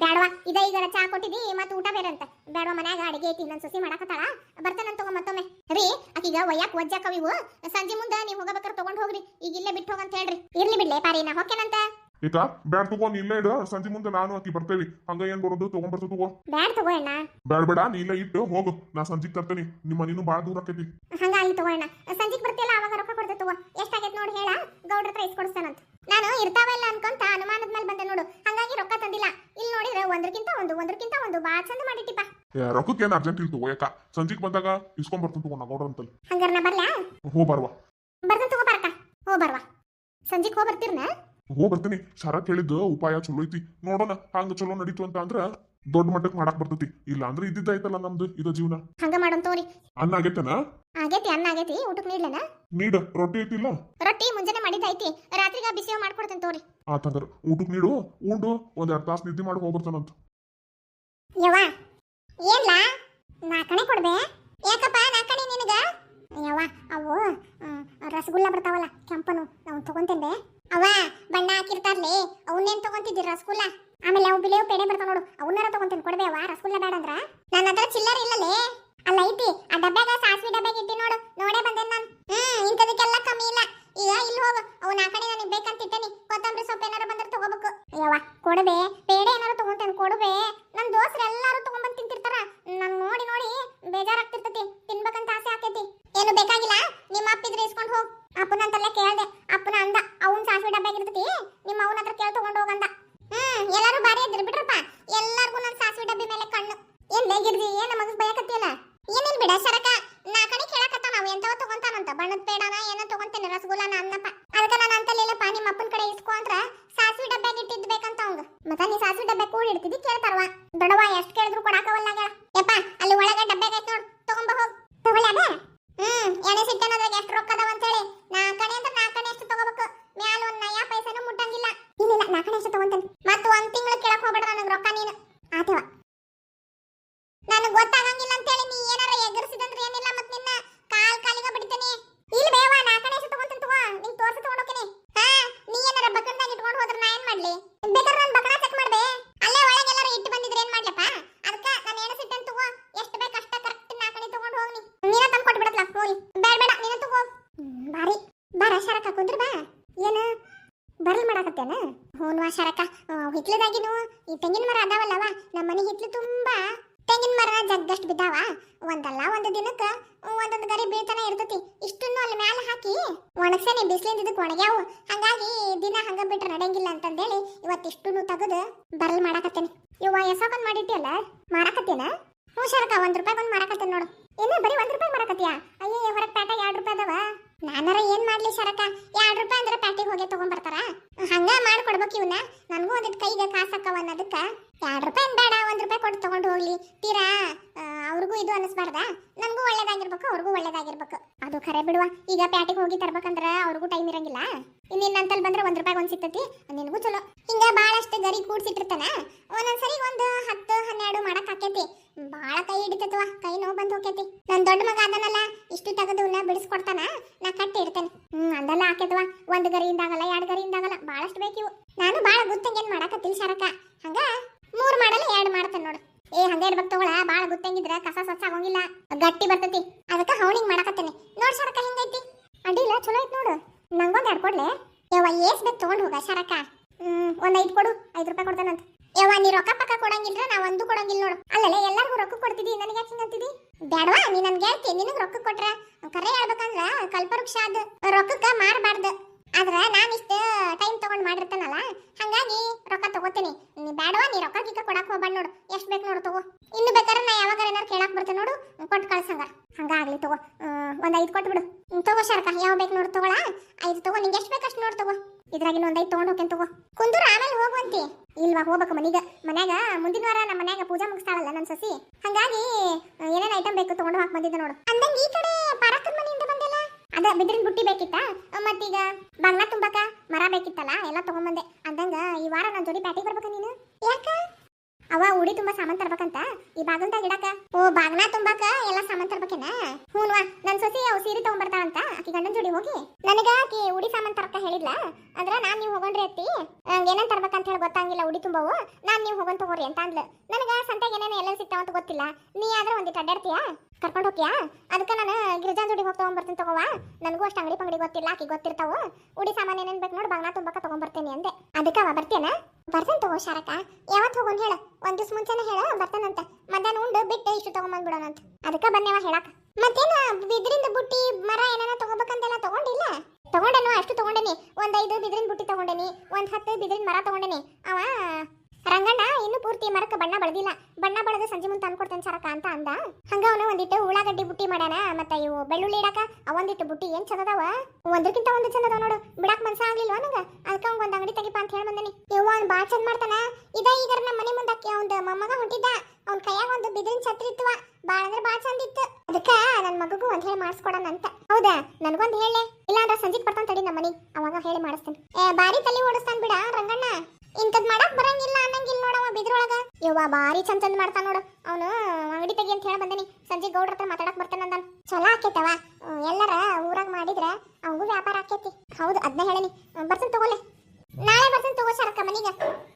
ಬ್ಯಾಡವಾ ಇದ ಈಗ ಚಾ ಕೊಟ್ಟಿದಿ ಮತ್ತೆ ಊಟ ಬೇರೆ ಅಂತ ಬ್ಯಾಡವಾ ಮನ್ಯಾಗ ಅಡಿಗೆ ಐತಿ ನನ್ ಸೊಸಿ ಮಾಡಕತ್ತಾಳ. ಬರ್ತೇನೆ ತಗೋ ಮತ್ತೊಮ್ಮೆ. ರೀ ಆಕಿಗ ಒಯ್ಯಾಕ ವಜ್ಜಾಕವ ಇವು. ಸಂಜೆ ಮುಂದ ನೀವ್ ಹೋಗಬೇಕಾರೆ ತಗೊಂಡ್ ಹೋಗ್ರಿ. ಈಗ ಇಲ್ಲೇ ಬಿಟ್ಟು ಹೋಗಂತ ಹೇಳ್ರಿ. ಇರ್ಲಿ ಬಿಡ್ಲೆ ಪಾರಿ ನಾ ಹೊಕ್ಕೇನಂತ ಈತ ಬ್ಯಾಡ್ ತಗೋ ಇಲ್ಲೇ ಇಡು. ಸಂಜೆ ಮುಂದೆ ನಾನು ಆಕಿ ಬರ್ತೇವಿ. ಹಂಗ ಏನ್ ಬರೋದು? ತಗೊಂಡ್ಬರ್ತೇವೆ ತಗೋ. ಬ್ಯಾಡ್ ತಗೋ ಅಣ್ಣ. ಬ್ಯಾಡ್ ಬೇಡ ನೀ ಇಲ್ಲೇ ಇಟ್ಟು ಹೋಗು. ನಾ ಸಂಜಿಗ್ ತರ್ತೇನೆ. ನಿಮ್ಮ ಮನೇನು ಬಾಳ ದೂರ ಆಕೈತಿ. ಹಂಗ ಅಲ್ಲಿ ತಗೋ ಅಣ್ಣ. ಸಂಜೆಗ್ ಬರ್ತಿಲ್ಲ ಅವಾಗ ರೊಕ್ಕ ಕೊಡ್ತೇ ತಗೋ. ಎಷ್ಟಾಗೈತ್ ನೋಡಿ ಹೇಳ. ಗೌಡ್ರ ಹತ್ರ ಇಸ್ಕೊಡಿಸ್ತಾನಂತ. ನಾನು ಇರ್ತಾವ ಇಲ್ಲ ಅನ್ಕೊಂತ ಅನುಮಾನದ ಮೇಲೆ ಬಂದೆ ನೋಡು. ರೊಕ್ಕ ತಂದಿಲ್ಲ. ಇಲ್ಲಿ ನೋಡಿದ್ರೆ ಒಂದ್ರಕ್ಕಿಂತ ಒಂದು ಒಂದ್ರಕ್ಕಿಂತ ಒಂದು. ಬಾ ಚಂದ ಮಾಡಿಟ್ಟಿಪ್ಪ. ಏ, ರೊಕ್ಕಕ್ಕೆ ಏನು ಅರ್ಜೆಂಟ್ ಇಲ್ತು ಯಾಕ ಸಂಜೆಗೆ ಬಂದಾಗ ಇಸ್ಕೊಂಡ್ ಬರ್ತಂತ ತಗೋ ನಾ ಗೌಡ್ರ ಅಂತಲ್ಲಿ ಹಂಗಾರ ನಾ ಬರ್ಲಾ? ಹೋ ಬರ್ವಾ. ಬರ್ತಾನೆ ತಗೋ ಬರಕ ಹೋ ಬರ್ವಾ. ಸಂಜೆಗೆ ಹೋಗಿ ಬರ್ತೀರ್ನ? ಹೋ ಬರ್ತೀನಿ. ಶರತ್ ಹೇಳಿದ್ದು ಉಪಾಯ ಚಲೋ ಐತಿ. ನೋಡೋಣ ಹಂಗ ಚಲೋ ನಡೀತು ಅಂತ ಅಂದ್ರ ದೊಡ್ಡ ಮಟ್ಟಕ್ಕೆ ಮಾಡಕ್ ಬರ್ತೈತಿ. ಇಲ್ಲ ಅಂದ್ರೆ ಇದ್ದಿದ್ದಾಯ್ತಲ್ಲ ನಮ್ದು ಇದು ಜೀವನ. ಹಂಗ ಮಾಡಂತೋರಿ ಅನ್ನ ಆಗೈತೆನ? ಆಗೈತಿ ಅನ್ನ ಆಗೈತಿ. ಊಟಕ್ಕೆ ನೀಡ್ಲನ? ನೀಡ ರೊಟ್ಟಿ ಐತಿಲ್ಲ? ರೊಟ್ಟಿ ಮುಂಜಾನೆ ಮಾಡಿದ್ದೈತಿ ರಾತ್ರಿಗ ಬಿಸಿ ಮಾಡ್ಕೊಡ್ತೇನೆ ತೋರಿ. ಆತಂದ್ರ ಊಟಕ್ಕೆ ನೀಡು ಉಂಡು ಒಂದ್ ಎರಡ್ ತಾಸು ನಿದ್ದೆ ಮಾಡಿ ಹೋಗ್ಬರ್ತಾನಂತ. ಯವ್ವ ಏನ್ಲ? ನಾಲ್ಕಣೆ ಕೊಡ್ಬೆ? ಯಾಕಪ್ಪ ನಾಲ್ಕಣೆ ನಿನಗ? ಯವ್ವ ಅವು ರಸಗುಲ್ಲ ಬರ್ತಾವಲ್ಲ ಕೆಂಪನು ನಾವು ತಗೊಂತೇನೆ ಅವ ಬಣ್ಣ ಹಾಕಿರ್ತಾರ್ಲಿ ಅವನ್ನೇನ್ ತಗೊಂತಿದ್ದೀರಿ ರಸಗುಲ್ಲ ಆಮೇಲೆ ಅವು ಬಿಳೆವು ಪೇಡೆ ಬರ್ತಾವ ನೋಡು. ಅವನ್ನಾರ ತಗೊಂತೀನಿ ಕೊಡಬೇವ ರಸಗುಲ್ಲ ಬೇಡ ಅಂದ್ರ ನನ್ನ ಹತ್ರ ಚಿಲ್ಲರ್ ಇಲ್ಲಲೇ ಅಲ್ಲ ಐತಿ ಆ ಡಬ್ಯಾಗ ಸಾಸ್ವಿ ಡಬ್ಯಾಗ ಇಟ್ಟಿ ನೋಡು ನೋಡೇ ಬಂದೇನ್ ನಾನು ಹ್ಮ್ ಇಂಥದಕ್ಕೆಲ್ಲ ಕಮ್ಮಿ ಇಲ್ಲ ಈಗ ಇಲ್ಲಿ ಹೋಗು ಅವು ನಾಲ್ಕಣೆ ನನಗೆ ಬೇಕಂತ ಇಟ್ಟೇನಿ ಕೊತ್ತಂಬರಿ ಸೊಪ್ಪು ಏನಾರ ಬಂದ್ರೆ ತಗೋಬೇಕು ಯವ್ವ ಕೊಡಬೆ ಪೇಡೆ ಏನಾರ ತಗೊಂತೇನೆ ಕೊಡಬೆ ನಮ್ ದೋಸ್ರು ಎಲ್ಲಾರು ತಗೊಂಡ್ಬಂದ್ ತಿಂತಿರ್ತಾರ ನನ್ ನೋಡಿ ನೋಡಿ ಬೇಜಾರಾಗ್ತಿರ್ತತಿ ತಿನ್ಬೇಕಂತ ಆಸೆ ಆಕೈತಿ ಏನು ಬೇಕಾಗಿಲ್ಲ ನಿಮ್ಮ ಅಪ್ಪ ಇದ್ರೆ ಇಸ್ಕೊಂಡ್ ಹೋಗ್ ಅಪ್ಪನ ಅಂತಲ್ಲೇ ಕೇಳ್ದೆ ಅಪ್ಪನ ಅಂದ ಅವನ್ ಸಾಸಿವೆ ಡಬ್ಬ್ಯಾಗ ಇರ್ತತಿ ನಿಮ್ಮ ಅವನ ಹತ್ರ ಕೇಳ್ ತಗೊಂಡ್ ಹೋಗಂದ ಹ್ಮ್ ಎಲ್ಲಾರು ಬಾರಿ ಇದ್ರಿ ಬಿಡ್ರಪ್ಪ ಎಲ್ಲಾರ್ಗು ನನ್ ಸಾಸಿವೆ ಡಬ್ಬಿ ಮೇಲೆ ಕಣ್ಣು ಏನ್ ಬೇಗಿರ್ದಿ ಏನ್ ಮಗಸ್ ಬಯಕತ್ತಿಯಲ್ಲ ಏನಿಲ್ ಬಿಡ ಶರಕ ನಾ ಕಡೆ ಕೇಳಕತ್ತ ನಾವು ಎಂತವ ತಗೊಂತಾನಂತ ಬಣ್ಣದ ಪೇಡನ ಏನೋ ತಗೊಂತೇನೆ ರಸಗುಲ್ಲನ ಅನ್ನಪ್ಪ ಅದಕ್ಕ ನಾನು ಅಂತಲ್ಲಿಲ್ಲಪ್ಪ ನಿಮ್ಮ ಅಪ್ಪನ ಕಡೆ ಇಸ್ಕೊ ಅಂದ್ರ ಸಾಸಿವೆ ಡಬ್ಬ್ಯಾಗ ಇಟ್ಟಿದ್ ಬೇಕಂತ ಅವಂಗ ಮತ್ತ ನೀ ಸಾಸಿವೆ ಡಬ್ಬೆ ಕೂಡಿ ಇಡ್ತಿದ್ದಿ ಕೇಳ್ತಾರವ ದೊಡವ ಎಷ್ಟ್ ಕೇಳಿದ್ರು ಕೊಡಾಕವಲ್ಲ ಯಪ್ಪ ಅಲ್ಲಿ ಒಳಗೆ ಡಬ್ಬ್ಯಾಗ ಐತ್ ನೋಡ್ ತಗೊಂಬ ಹೋಗ್ ತಗೊಳ್ಳಿ ಅದ ಹ್ಮ್ ಎಣೆ ಸಿಟ್ಟನದ್ರಾಗ ಎಷ್ಟು ರೊಕ್ಕ ಅದಾವ ಅಂತೇಳಿ ನಾಲ್ಕಣೆ ಅಂದ್ರೆ ನಾಲ್ಕಣೆ ಎಷ್ಟು ತಗೋಬೇಕು ಮ್ಯಾಲ ಒಂದ್ ನಯ ಪೈಸೆನೂ ಮುಟ್ಟಂಗಿಲ್ಲ ಇಲ್ಲ ನಾಲ್ಕಣೆ ಎಷ್ಟು ತಗೊಂತೇನೆ ಮತ್ತ ಒಂದ್ ತಿಂಗಳು ಕೇಳಕ್ ಹೋಗ್ಬೇಡ ನನಗ್ ರೊಕ್ಕ ನೀನು ಆತವ ನನಗ್ ಗೊತ್ತಾಗಂಗಿಲ್ಲ ಅಂತೇಳಿ ನೀ ಏನಾರ ಎಗರ್ಸಿದಂದ್ರೆ ಏನಿಲ್ಲ ಮತ್ ನಿನ್ನ ಕಾಲ್ ಕಾಲಿಗ ಬಿಡ್ತೇನೆ ಇಲ್ಲಿ ಬೇವ ನಾಲ್ಕಣೆ ಎಷ್ಟು ತಗೊಂತೀನಿ ತಗೋ ನಿಂಗ್ ತೋರ್ಸಿ ತಗೊಂಡೋಕಿನಿ ಹಾ ನೀ ಏನಾರ ಬಕಣ್ದಾಗ ಇಟ್ಕೊಂಡು ಹೋದ್ರ ನಾ ಏನ್ ಮಾಡ್ಲಿ ಬೇಕಾದ್ರೆ ನಾನು ಬಕಣ ಚೆಕ್ ಮಾಡ್ದೆ ಅಲ್ಲೇ ಒಳಗೆಲ್ಲಾರ ಇಟ್ಟು ಬಂದಿದ್ರೆ ಏನ್ ಮಾಡ್ಲಪ್ಪ ಅದಕ್ಕ ನಾನು ಎಣಸಿಟ್ಟೆನ್ ತಗೋ ಎಷ್ಟು ಬೇಕು ಅಷ್ಟ ಕರೆಕ್ಟ್ ನಾಲ್ಕಣೆ ತಗೊಂಡು ಹೋಗ್ನಿ ನೀನ ತಂದು ಕೊಟ್ಟು ಬಿಡತ್ಲ ಹೋಗಿ ಬೇಡ ಬೇಡ ನೀನ ತಗೋ ಹ್ಮ್, ಬಾರಿ ಬಾರ ಶರಕ ಕುಂದ್ರ ಬಾ ಏನು ಬರಲ್ ಮಾಡಾಕತ್ತೇನ ಹೂನ್ವಾ ಶರಕ ಹಿತ್ಲದಾಗಿನು ಈ ತೆಂಗಿನ ಮರ ಅದಾವಲ್ಲವ ನಮ್ಮ ಮನೆ ಹಿತ್ಲು ತುಂಬಾ ತೆಂಗಿನ ಮರ ಜಗ್ಗಷ್ಟು ಬಿದ್ದಾವ ಒಂದಲ್ಲ ಒಂದು ದಿನಕ್ಕ ಒಂದೊಂದು ಗರಿ ಬೀಳ್ತಾನೆ ಇರ್ತತಿ ಇಷ್ಟನ್ನು ಅಲ್ಲಿ ಮ್ಯಾಲ ಹಾಕಿ ಒಣಗ್ಸೇನೆ ಬಿಸಿಲಿಂದ ಇದಕ್ಕೆ ಒಣಗ್ಯಾವು ಹಂಗಾಗಿ ದಿನ ಹಂಗ ಬಿಟ್ರೆ ನಡೆಯಂಗಿಲ್ಲ ಅಂತಂದೇಳಿ ಇವತ್ತಿಷ್ಟನ್ನು ತೆಗೆದು ಬರಲ್ ಮಾಡಾಕತ್ತೇನೆ ಇವ ಎಸಕೊಂಡ್ ಮಾಡಿಟ್ಟಿಯಲ್ಲ ಮಾರಾಕತ್ತೇನ ಹ್ಞೂ ಶರಕ ಒಂದ್ ರೂಪಾಯಿ ಬಂದು ಮಾರಾಕತ್ತೀನಿ ನೋಡು. ಏನೇ ಬರೀ ಒಂದ್ ರೂಪಾಯಿ ಮಾರಾಕತ್ತೀಯಾ? ಅಯ್ಯೋ ಹೊರಗ್ ಪ್ಯಾಟ ಎರಡ್ ರೂಪಾಯಿ ಅದಾವ. ನಾನಾರ ಏನ್ ಮಾಡ್ಲಿ ಶರಕ ಎರಡ್ ರೂಪಾಯಿ ಅಂದ್ರೆ ಪ್ಯಾಟಿಗೆ ಹೋಗಿ ತಗೊಂಡ್ ಬರ್ತಾರ ಹಂಗ ಮಾಡ್ಕೊಡ್ಬೇಕು ಇವನ್ನ ನನಗೂ ಒಂದಿಟ್ಟು ಕೈಗೆ ಕಾಸಕ್ಕವ ಅನ್ನೋದಕ್ಕ ಎರಡ್ ರೂಪಾಯಿ ಬೇಡ, ಒಂದು ರೂಪಾಯಿ ಕೊಟ್ಟು ತಗೊಂಡು ಹೋಗ್ಲಿ. ತೀರಾ ಅವ್ರಿಗೂ ಇದು ಅನಿಸ್ಬಾರ್ದ? ನನಗೂ ಒಳ್ಳೇದಾಗಿರ್ಬೇಕು, ಅವ್ರಿಗೂ ಒಳ್ಳೇದಾಗಿರ್ಬೇಕು. ಅದು ಖರೆ ಬಿಡುವ. ಈಗ ಪ್ಯಾಟಿಗೆ ಹೋಗಿ ತರ್ಬೇಕಂದ್ರೆ ಅವ್ರಿಗೂ ಟೈಮ್ ಇರಂಗಿಲ್ಲ. ಇನ್ನಿನ್ನಂತಲ್ಲಿ ಬಂದ್ರೆ ಒಂದು ರೂಪಾಯಿ ಒಂದು ಸಿಗ್ತತಿ. ನಿನಗೂ ಚಲೋ. ಹಿಂಗೆ ಭಾಳಷ್ಟು ಗರಿ ಕೂಡ್ಸಿಟ್ಟಿರ್ತಾನ. ಒಂದೊಂದ್ಸರಿ ಒಂದು ಹತ್ತು, ಹನ್ನೆರಡು ಮಾಡಕ್ ಹಾಕೈತಿ ಭಾಳ ಕೈ ಹಿಡಿತತ್ವ ಕೈ ನೋವು ಬಂದು ಹೋಕೇತಿ. ನನ್ನ ದೊಡ್ಡ ಮಗ ಅದನ್ನಲ್ಲ ಇಷ್ಟು ತೆಗೆದು ನಾ ಬಿಡಿಸ್ಕೊಡ್ತಾನ. ನಾ ಕಟ್ಟಿ ಇಡ್ತೇನೆ. ಹ್ಮ್, ಅದೆಲ್ಲ ಹಾಕಿದ್ವ ಒಂದು ಗರಿಯಿಂದಾಗಲ್ಲ, ಎರಡು ಗರಿಯಿಂದಾಗಲ್ಲ. ಭಾಳಷ್ಟು ಬೇಕಿವು. ನಾನು ಬಾಳ ಗುತ್ತಂಗೇನ್ ಮಾಡಕತ್ತಿಲ್ ಶರಕ? ಹಂಗ? ಮೂರ್ ಮಾಡಲ್ಲ, ಎರಡು ಮಾಡ್ತೇನೆ ನೋಡು. ಏ ಹನ್ನೆರಡು ಭಕ್ತಗಳ ತಗೊಳ, ಬಾಳ ಗುತ್ತಂಗಿದ್ರ ಕಸ ಸ್ವಚ್ಛ ಆಗೋಂಗಿಲ್ಲ. ಗಟ್ಟಿ ಬರ್ತೈತಿ. ಅದಕ್ಕೆ ಹೌನಿಂಗ್ ಮಾಡಕತ್ತೇನೆ. ನೋಡ್ ಸರಕ ಹೆಂಗೈತಿ? ಅಡ್ಡಿಲ್ಲ, ಚಲೋ ಐತಿ ನೋಡು. ನಂಗೊಂದ್ ಎರಡು ಕೊಡ್ಲೆ? ಯವ್ವ, ಏಸ್ ಬೇಕು ತಗೊಂಡು ಹೋಗ ಸರಕ ಹ್ಮ್, ಒಂದ್ ಐದು ಕೊಡು, ಐದ್ ರೂಪಾಯಿ ಕೊಡ್ತಾನಂತ. ಯವ್ವ, ನೀ ರೊಕ್ಕ ಪಕ್ಕ ಕೊಡಂಗಿಲ್ರ ನಾ ಒಂದು ಕೊಡಂಗಿಲ್ಲ ನೋಡು. ಅಲ್ಲಲ್ಲ, ಎಲ್ಲರಿಗೂ ರೊಕ್ಕ ಕೊಡ್ತಿದ್ದಿ ನನಗೆ ಯಾಕೆ ಹಿಂಗಂತಿದ್ದಿ ಬೇಡವಾ ನೀ ನನ್ಗೆ ಹೇಳ್ತಿ, ನಿನಗ್ ರೊಕ್ಕ ಕೊಟ್ರ. ಕರೆ ಹೇಳ್ಬೇಕಂದ್ರ ಕಲ್ಪವೃಕ್ಷ ಅದ. ರೊಕ್ಕಕ್ಕ ಮಾರಬಾರ್ದು. ಆದ್ರ ನಾನು ಇಷ್ಟ ಟೈಮ್ ತಗೊಂಡ್ ಮಾಡಿರ್ತಾನಲ್ಲ ಹಂಗಾಗಿ ರೊಕ್ಕ ತಗೋತೀನಿ. ನೀ ಬೇಡವಾ ನೀ ರೊಕ್ಕ ಗಿಕ್ಕ ಕೊಡಕ್ ಹೋಗ್ಬೇಡ ನೋಡು. ಎಷ್ಟ್ ಬೇಕು ನೋಡು ತಗೋ. ಇನ್ನು ಬೇಕಾದ್ರೆ ನಾ ಯಾವಾಗ ಏನಾರು ಕೇಳಕ್ ಬರ್ತೇನೆ ನೋಡು. ಕೊಟ್ಟು ಕಳ್ಸಂಗ. ಹಂಗಾಗ್ಲಿ ತಗೋ. ಒಂದ್ ಐದು ಕೊಟ್ಟು ಬಿಡು. ಹ್ಮ್, ತಗೋ ಶರ್ಕ. ಯಾವ ಬೇಕು ನೋಡು ತಗೋಳ. ಐದು ತಗೋ. ನಿಂಗೆ ಎಷ್ಟು ಬೇಕು ಅಷ್ಟು ನೋಡು ತಗೋ. ಇದ್ರಾಗಿನ ಒಂದ್ ಐದು ತಗೊಂಡ್ ಹೋಗ್ತೇನೆ ತಗೋ. ಕುಂದೂರು ಆಮೇಲೆ ಹೋಗುವಂತಿ. ಇಲ್ವಾ ಹೋಗ್ಬೇಕು ಮನೀಗ. ಮನ್ಯಾಗ ಮುಂದಿನ ವಾರ ನಮ್ಮ ಮನ್ಯಾಗ ಪೂಜಾ ಮುಗಿಸ್ತಾಳಲ್ಲ ನನ್ನ ಸಸಿ. ಹಂಗಾಗಿ ಏನೇನ್ ಐಟಮ್ ಬೇಕು ತಗೊಂಡು ಹಾಕಿ ಬಂದಿದ್ದೆ ನೋಡು. ಅಂದಂಗೆ ಈ ಕಡೆ ಪಾರಕ್ಕನ ಮನೆಯಿಂದ ಅದ ಬಿದಿರಿನ ಬುಟ್ಟಿ ಬೇಕಿತ್ತ? ಮತ್ತೀಗ ಬಂಗ್ಲಾ ತುಂಬಕ ಮರ ಬೇಕಿತ್ತಲ್ಲ, ಎಲ್ಲ ತಗೊಂಬಂದೆ. ಅಂದಂಗ ಈ ವಾರ ನನ್ನ ಜೋಡಿ ಪ್ಯಾಟಿಗೆ ಬರ್ಬೇಕ ನೀನು? ಯಾಕ? ಅವ ಉಡಿ ತುಂಬಾ ಸಾಮಾನ್ ತರ್ಬೇಕಂತ. ಈ ಬಾಗಲ್ದಾಗ ಇಡಾಕ. ಓ ಬಾಗ್ನ ತುಂಬಾಕ ಎಲ್ಲಾ ಸಾಮಾನ್ ತರ್ಬೇಕೇನ? ಹ್ಞೂನ್ವಾ ನನ್ ಸೊಸಿ ಅವ್ ಸೀರೆ ತಗೊಂಡ್ಬರ್ತಾಳಂತ ಆಕಿ ಗಂಡನ ಜೋಡಿ ಹೋಗಿ. ನನಗ ಆಕಿ ಉಡಿ ಸಾಮಾನ್ ತರಕ ಹೇಳಿದ್ಲ. ಅಂದ್ರ ನಾನ್ ನೀವು ಹೋಗೊಂಡ್ರಿ ಅತ್ತಿ. ಏನೇನ್ ತರ್ಬೇಕಂತ ಹೇಳಿ ಗೊತ್ತಾಗಿಲ್ಲ ಉಡಿ ತುಂಬವು. ನಾನ್ ನೀವು ಹೋಗೋನ್ ತಗೋರಿ ಅಂತ ಅಂದ್ಲು. ನನಗ ಸಂತೆಗೆ ಏನೇನು ಎಲ್ಲ ಸಿಗ್ತಾವ ಅಂತ ಗೊತ್ತಿಲ್ಲ. ನೀ ಆದ್ರೆ ಒಂದಿಟ್ಟು ಅಡ್ಡಾಡ್ತೀಯಾ ಕರ್ಕೊಂಡು ಹೋಗ್ತೀಯಾ? ಅದಕ್ಕೆ ನಾನು ಗಿರಿಜಾನ್ ಜೋಡಿ ಹೋಗಿ ತಗೊಂಡ್ಬರ್ತೀನಿ ತಗೋವಾ ನನಗೂ ಅಷ್ಟು ಅಂಗಡಿ ಪಂಗಡಿ ಗೊತ್ತಿಲ್ಲ, ಆಕಿ ಗೊತ್ತಿರ್ತಾವು. ಉಡಿ ಸಾಮಾನು ಏನೇನ್ ಬೇಕು ನೋಡಿ ಬಾಗ್ನ ತುಂಬಾಕ ತಗೊಂಡ್ಬರ್ತೇನೆ ಅಂದೆ. ಅದಕ್ಕೆ ಅವ ಬರ್ತೇನ ಬರ್ತೇನೆ ತಗೋ ಶಾರಕ. ಯಾವತ್ತು ಹೋಗೋನ್ ಹೇಳ? ಒಂದ್ ದಿವ್ಸ ಮುಂಚೆನೆ ಹೇಳ, ಬರ್ತಾನಂತ. ಮಧ್ಯಾಹ್ನ ಉಂಡು, ಬಿಟ್ಟು, ಇಷ್ಟು ತಗೊಂಬಂದ್ಬಿಡೋಣಂತ ಅದಕ್ಕ ಬಂದೇವ ಹೇಳಕ್. ಮತ್ತೇನ, ಬಿದ್ರಿಂದ ಬುಟ್ಟಿ, ಮರ ಏನಾರ ತಗೋಬೇಕಂತೆಲ್ಲ ತಗೊಂಡಿಲ್ಲ? ತಗೊಂಡೇನು, ಅಷ್ಟು ತಗೊಂಡೇನಿ. ಒಂದ್ ಐದು ಬಿದ್ರಿನ ಬುಟ್ಟಿ ತಗೊಂಡೇನಿ. ಒಂದ್ ಹತ್ತು ಬಿದ್ರಿನ ಮರ ತಗೊಂಡೇನಿ. ಅವ ರಂಗಣ್ಣ ಇನ್ನು ಪೂರ್ತಿ ಮರಕ್ಕೆ ಬಣ್ಣ ಬಳದಿಲ್ಲ. ಬಣ್ಣ ಬಳದ ಸಂಜೆ ಮುಂದೆ ತಂದ್ಕೊಡ್ತೇನೆ ಸರಕ ಅಂತ ಅಂದ. ಹಂಗ ಅವನು ಒಂದಿಟ್ಟು ಉಳ್ಳಾಗಡ್ಡಿ ಬುಟ್ಟಿ ಮಾಡ್ಯಾನ. ಮತ್ತೆ ಇವು ಬೆಳ್ಳುಳ್ಳಿ ಇಡಾಕ ಅವಂದಿಟ್ಟು ಬುಟ್ಟಿ ಏನ್ ಚಂದದವ? ಒಂದಕ್ಕಿಂತ ಒಂದು ಚಂದದ ನೋಡು. ಬಿಡಾಕ್ ಮನ್ಸ ಆಗ್ಲಿಲ್ವ ನಂಗ? ಅದಕ್ಕ ಅವ್ ಒಂದ್ ಅಂಗಡಿ ತೆಗಿಪ ಅಂತ ಹೇಳಿ ಬಂದನಿ. ಇವ ಅವ್ನ್ ಬಾಳ್ ಚಂದ ಮಾಡ್ತಾನ. ಇದ ಈಗ ನಮ್ಮ ಮನೆ ಮುಂದಕ್ಕೆ ಅವ್ನ ಮೊಮ್ಮಗ ಹೊಂಟಿದ್ದ. ಅವ್ನ ಕೈಯಾಗ ಒಂದು ಬಿದಿರಿನ ಛತ್ರಿ ಇತ್ತು ಬಾಳ ಅಂದ್ರೆ ಬಾಳ ಚಂದ ಇತ್ತು. ಅದಕ್ಕ ನನ್ ಮಗಗೂ ಒಂದ್ ಹೇಳಿ ಮಾಡಿಸ್ಕೊಡಣ ಅಂತ ಹೌದಾ? ನನಗೊಂದು ಹೇಳಿ. ಇಲ್ಲ ಅಂದ್ರೆ ಸಂಜಿಗ್ ಬರ್ತಾನ ತಡಿ ನಮ್ಮ ಮನಿ. ಅವಾಗ ಹೇಳಿ ಮಾಡಿಸ್ತೇನೆ. ಬಾರಿ ತಲೆ ಓಡಿಸ್ತಾನ ಬಿಡ ರಂಗಣ್ಣ. ಇಂಥದ್ ಮಾಡಕ್ ಬರಂಗಿಲ್ಲ ಅನ್ನಂಗಿಲ್ಲ ನೋಡವ ಬಿದ್ರೊಳಗ. ಯವ್ವ ಬಾರಿ ಚಂದ ಚಂದ ಮಾಡ್ತಾನ ನೋಡು. ಅವನು ಅಂಗಡಿ ತೆಗಿ ಅಂತ ಹೇಳಿ ಬಂದನಿ. ಸಂಜೆ ಗೌಡ್ರ ಹತ್ರ ಮಾತಾಡಕ್ ಬರ್ತಾನ ಅಂದಾನ. ಚಲೋ ಆಕೇತವ. ಎಲ್ಲರ ಊರಾಗ ಮಾಡಿದ್ರ ಅವಂಗೂ ವ್ಯಾಪಾರ ಆಕೇತಿ. ಹೌದು ಅದನ್ನ ಹೇಳಿನಿ. ಬರ್ತನ್ ತಗೋಲೆ. ನಾಳೆ ಬರ್ತನ್ ತಗೋ ಶರಕ ಮನಿಗ.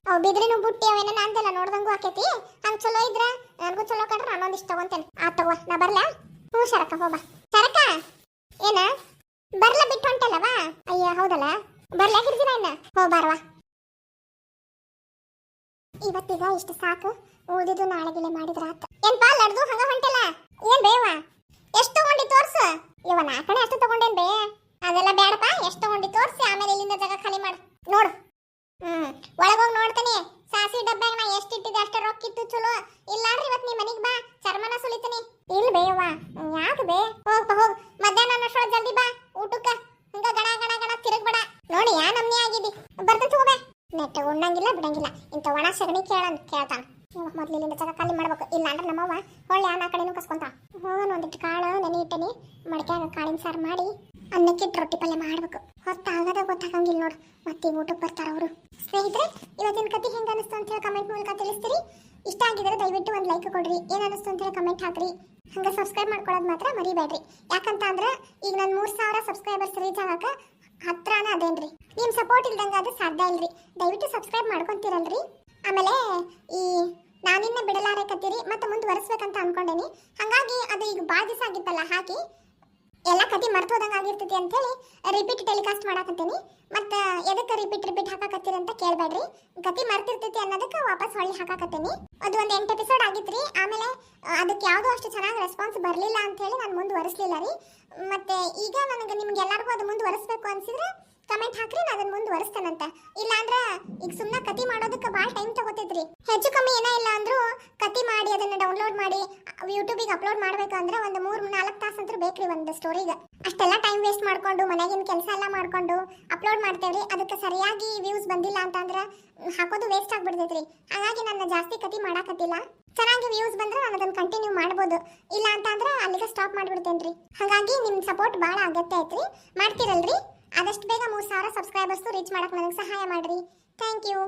ಅವ್ ಬಿದ್ರಿನೂ ಬುಟ್ಟಿ ಅವೇನ ಅಂದೆಲ್ಲ ನೋಡ್ದಂಗೂ ಆಕೇತಿ. ಹಂಗ ಚಲೋ ಇದ್ರ ನನಗೂ ಚಲೋ ಕಂಡ್ರೆ ನಾನೊಂದಿಷ್ಟು ತಗೊಂತೇನೆ. ಆ, ತಗೋ, ನಾ ಬರ್ಲಾ? ಹ್ಞೂ ಶರಕ ಹೋಗ ಶರಕ ಏನ? ಬರ್ಲ ಬಿಟ್ಟು ಹೊಂಟಲ್ಲವಾ? ಅಯ್ಯ, ಹೌದಲ್ಲ? ಬರ್ಲಾ ಗಿರ್ಜಿನ ಇನ್ನ? ಹೋ ಬಾರವಾ ಇವತ್ತಿಗ ಇಷ್ಟು ಸಾಕು. ಉಳಿದಿದ್ದು ನಾಳೆಗಿಲೆ ಮಾಡಿದ್ರ ಏನ್ ಬಾ ಲಡ್ದು ಹಂಗ ಹೊಂಟಲ್ಲ? ಏನ್ ಬೇವ ಎಷ್ಟು ತಗೊಂಡಿ ತೋರ್ಸು? ಇವ ನಾಲ್ಕಣೆ ಅಷ್ಟು ತಗೊಂಡೇನ್ ಬೇ? ಅದೆಲ್ಲ ಬೇಡಪ್ಪ ಎಷ್ಟು ತಗೊಂಡಿ ತೋರ್ಸಿ, ಆಮೇಲೆ ಇಲ್ಲಿಂದ ಜಾಗ ಖಾಲಿ ಮಾಡು. ನೋಡು ಹ್ಮ್ ಒಳಗೋಗಿ ನೋಡ್ತೀನಿ ಸಾಸಿ ಡಬ್ಬ್ಯಾಗ ನಾ ಎಷ್ಟು ಇಟ್ಟಿದ್ದೆ ಅಷ್ಟ ರೊಕ್ಕ ಇತ್ತು ಚಲೋ ಇಲ್ಲಾಡ್ರಿ ಇವತ್ ನೀ ಮನಿಗ್ ಬಾ ಚರ್ಮನ ಸುಲಿತೀನಿ ಇಲ್ ಬೇವ ಯಾಕೆ ಬೇ ಹೋಗ್ಪ ಹೋಗ್ ಮಧ್ಯಾಹ್ನ ಅನ್ನೋಷ್ಟ್ರೊಳಗ್ ಜಲ್ದಿ ಬಾ ಊಟಕ್ಕ ಹಿಂಗ ಗಣ ಗಣ ಗಣ ತಿರುಗ್ಬೇಡ ನೋಡಿ ಯಾ ನಮ್ನಿ ಆಗಿದಿ ಬರ್ತೀನಿ ತಗೋಬೇ ನೆಟ್ಟ ಉಣ್ಣಂಗಿಲ್ಲ ಬಿಡಂಗಿಲ್ಲ ಇಂಥ ಒಣ ಸಗಣಿ ಕೇಳನ್ ಕೇಳ್ತಾನ ಮೊದ್ಲು ಇಲ್ಲಿಂದ ಜಾಗ ಖಾಲಿ ಮಾಡ್ಬೇಕು ಇಲ್ಲ ಅಂದ್ರೆ ನಮ್ಮವ್ವ ಹೊಳ್ಳಿ ಆ ಕಡೆನೂ ಕಸ್ಕೊಂತ ಹೋಗೋಣ ಒಂದಿಟ್ಟು ಕಾಳು ನೆನೆ ಇಟ್ಟನಿ ಮಡಿಕ್ಯಾಗ ಕಾಳಿನ ಸಾರು ಮಾಡಿ ಅನ್ನಕ್ಕಿಟ್ಟು ರೊಟ್ಟಿ ಪಲ್ಯ ಮಾಡ್ಬೇಕು ಹೊತ್ತಾಗದ ಗೊತ್ತಾಗಂಗಿಲ್ಲ ನೋಡು ಮತ್ತೆ ಊಟಕ್ಕೆ ಬರ್ತಾರ ಅವರು ಸ್ನೇಹಿತರೆ ಇವತ್ತಿನ ಕತೆ ಹೆಂಗ ಅನಿಸ್ತು ಅಂತ ಹೇಳಿ ಕಮೆಂಟ್ ಮೂಲಕ ತಿಳಿಸ್ತೀರಿ ಇಷ್ಟ ಆಗಿದ್ರೆ ದಯವಿಟ್ಟು ಒಂದು ಲೈಕ್ ಕೊಡ್ರಿ ಏನ್ ಅನಿಸ್ತು ಅಂತ ಹೇಳಿ ಕಮೆಂಟ್ ಹಾಕ್ರಿ ಹಂಗ ಸಬ್ಸ್ಕ್ರೈಬ್ ಮಾಡ್ಕೊಳ್ಳೋದು ಮಾತ್ರ ಮರಿಬೇಡ್ರಿ ಯಾಕಂತ ಅಂದ್ರೆ ಈಗ ನಾನು ಮೂರ್ ಸಾವಿರ ಸಬ್ಸ್ಕ್ರೈಬರ್ಸ್ ರೀಚ್ ಆಗಕ್ಕೆ ಹತ್ರನ ಅದೇನ್ರಿ ನಿಮ್ ಸಪೋರ್ಟ್ ಇಲ್ದಂಗ ಅದು ಸಾಧ್ಯ ಇಲ್ರಿ ದಯವಿಟ್ಟು ಸಬ್ಸ್ಕ್ರೈಬ್ ಮಾಡ್ಕೊಂತೀರಲ್ರಿ ಆಮೇಲೆ ಈ ನಾನಿನ್ನ ಬಿಡಲಾರೆ ಕತ್ತೀರಿ ಮತ್ತೆ ಮುಂದುವರಿಸ್ಬೇಕಂತ ಅನ್ಕೊಂಡೇನಿ ಹಂಗಾಗಿ ಅದು ಈಗ ಭಾಳ ದಿವಸ ಆಗಿತ್ತಲ್ಲ ಹಾಕಿ ಎಲ್ಲ ಕತಿ ಮರ್ತೋದಂಗ ಆಗಿರ್ತೈತಿ ಅಂತೇಳಿ ರಿಪೀಟ್ ಟೆಲಿಕಾಸ್ಟ್ ಮಾಡಾಕತ್ತೀನಿ. ಮತ್ತು ಎದಕ್ಕೆ ರಿಪೀಟ್ ರಿಪೀಟ್ ಹಾಕಾಕತ್ತೀರಿ ಅಂತ ಕೇಳಬೇಡ್ರಿ. ಕತಿ ಮರ್ತಿರ್ತೈತಿ ಅನ್ನೋದಕ್ಕೆ ವಾಪಸ್ ಹೊಳ್ಳಿ ಹಾಕಾಕತ್ತೀನಿ. ಅದು ಒಂದು ಎಂಟು ಎಪಿಸೋಡ್ ಆಗಿತ್ರಿ. ಆಮೇಲೆ ಅದಕ್ಕೆ ಯಾವುದೋ ಅಷ್ಟು ಚೆನ್ನಾಗಿ ರೆಸ್ಪಾನ್ಸ್ ಬರಲಿಲ್ಲ ಅಂತ ಹೇಳಿ ನಾನು ಮುಂದುವರಿಸಲಿಲ್ಲ ರೀ. ಮತ್ತೆ ಈಗ ನನಗೆ ನಿಮ್ಗೆ ಎಲ್ಲರಿಗೂ ಅದು ಮುಂದುವರಿಸ್ಬೇಕು ಅನ್ಸಿದ್ರೆ ಕಮೆಂಟ್ ಹಾಕ್ರಿ ನಾನು ಅದನ್ನ ಮುಂದುವರಿಸ್ತೇನಂತ. ಇಲ್ಲ ಇಲ್ಲಾಂದ್ರೆ ಈಗ ಸುಮ್ಮನೆ ಕತಿ ಮಾಡೋದಕ್ಕೆ ಭಾಳ ಟೈಮ್ ತಗೋತೈತ್ರಿ ಹೆಚ್ಚು ಕಮ್ಮಿ ಏನೋ ಇಲ್ಲ ಅಂದ್ರೂ ಕತಿ ಮಾಡಿ, ಅದನ್ನ ಡೌನ್ಲೋಡ್ ಮಾಡಿ ಯೂಟ್ಯೂಬಿಗೆ ಅಪ್ಲೋಡ್ ಮಾಡ್ಬೇಕು ಅಂದ್ರೆ ಒಂದು ಮೂರು, ನಾಲ್ಕು ತಾಸು ಅಂತೂ ಬೇಕ್ರಿ ಒಂದು ಸ್ಟೋರಿಗೆ ಅಷ್ಟೆಲ್ಲ ಟೈಮ್ ವೇಸ್ಟ್ ಮಾಡ್ಕೊಂಡು, ಮನೆಗಿನ ಕೆಲಸ ಎಲ್ಲ ಮಾಡ್ಕೊಂಡು ಅಪ್ಲೋಡ್ ಮಾಡ್ತೇವ್ರಿ. ಅದಕ್ಕೆ ಸರಿಯಾಗಿ ವ್ಯೂಸ್ ಬಂದಿಲ್ಲ ಅಂತಂದ್ರೆ ಹಾಕೋದು ವೇಸ್ಟ್ ಆಗ್ಬಿಡ್ತೈತ್ರಿ. ಹಾಗಾಗಿ ನಾನು ಜಾಸ್ತಿ ಕತಿ ಮಾಡಾಕತ್ತಿಲ್ಲ. ಚೆನ್ನಾಗಿ ವ್ಯೂಸ್ ಬಂದ್ರೆ ನಾನು ಅದನ್ನ ಕಂಟಿನ್ಯೂ ಮಾಡ್ಬೋದು. ಇಲ್ಲ ಅಂತಂದ್ರೆ ಅಲ್ಲಿಗೆ ಸ್ಟಾಪ್ ಮಾಡ್ಬಿಡ್ತೇನ್ರಿ. ಹಾಗಾಗಿ ನಿಮ್ಮ ಸಪೋರ್ಟ್ ಭಾಳ ಅಗತ್ಯ ಐತ್ರಿ. ಮಾಡ್ತೀರಲ್ರಿ? ಆದಷ್ಟು ಬೇಗ ಮೂರು ಸಾವಿರ ಸಬ್ಸ್ಕ್ರೈಬರ್ಸ್ ರೀಚ್ ಮಾಡಕ್ಕೆ ನನಗೆ ಸಹಾಯ ಮಾಡಿರಿ. Thank you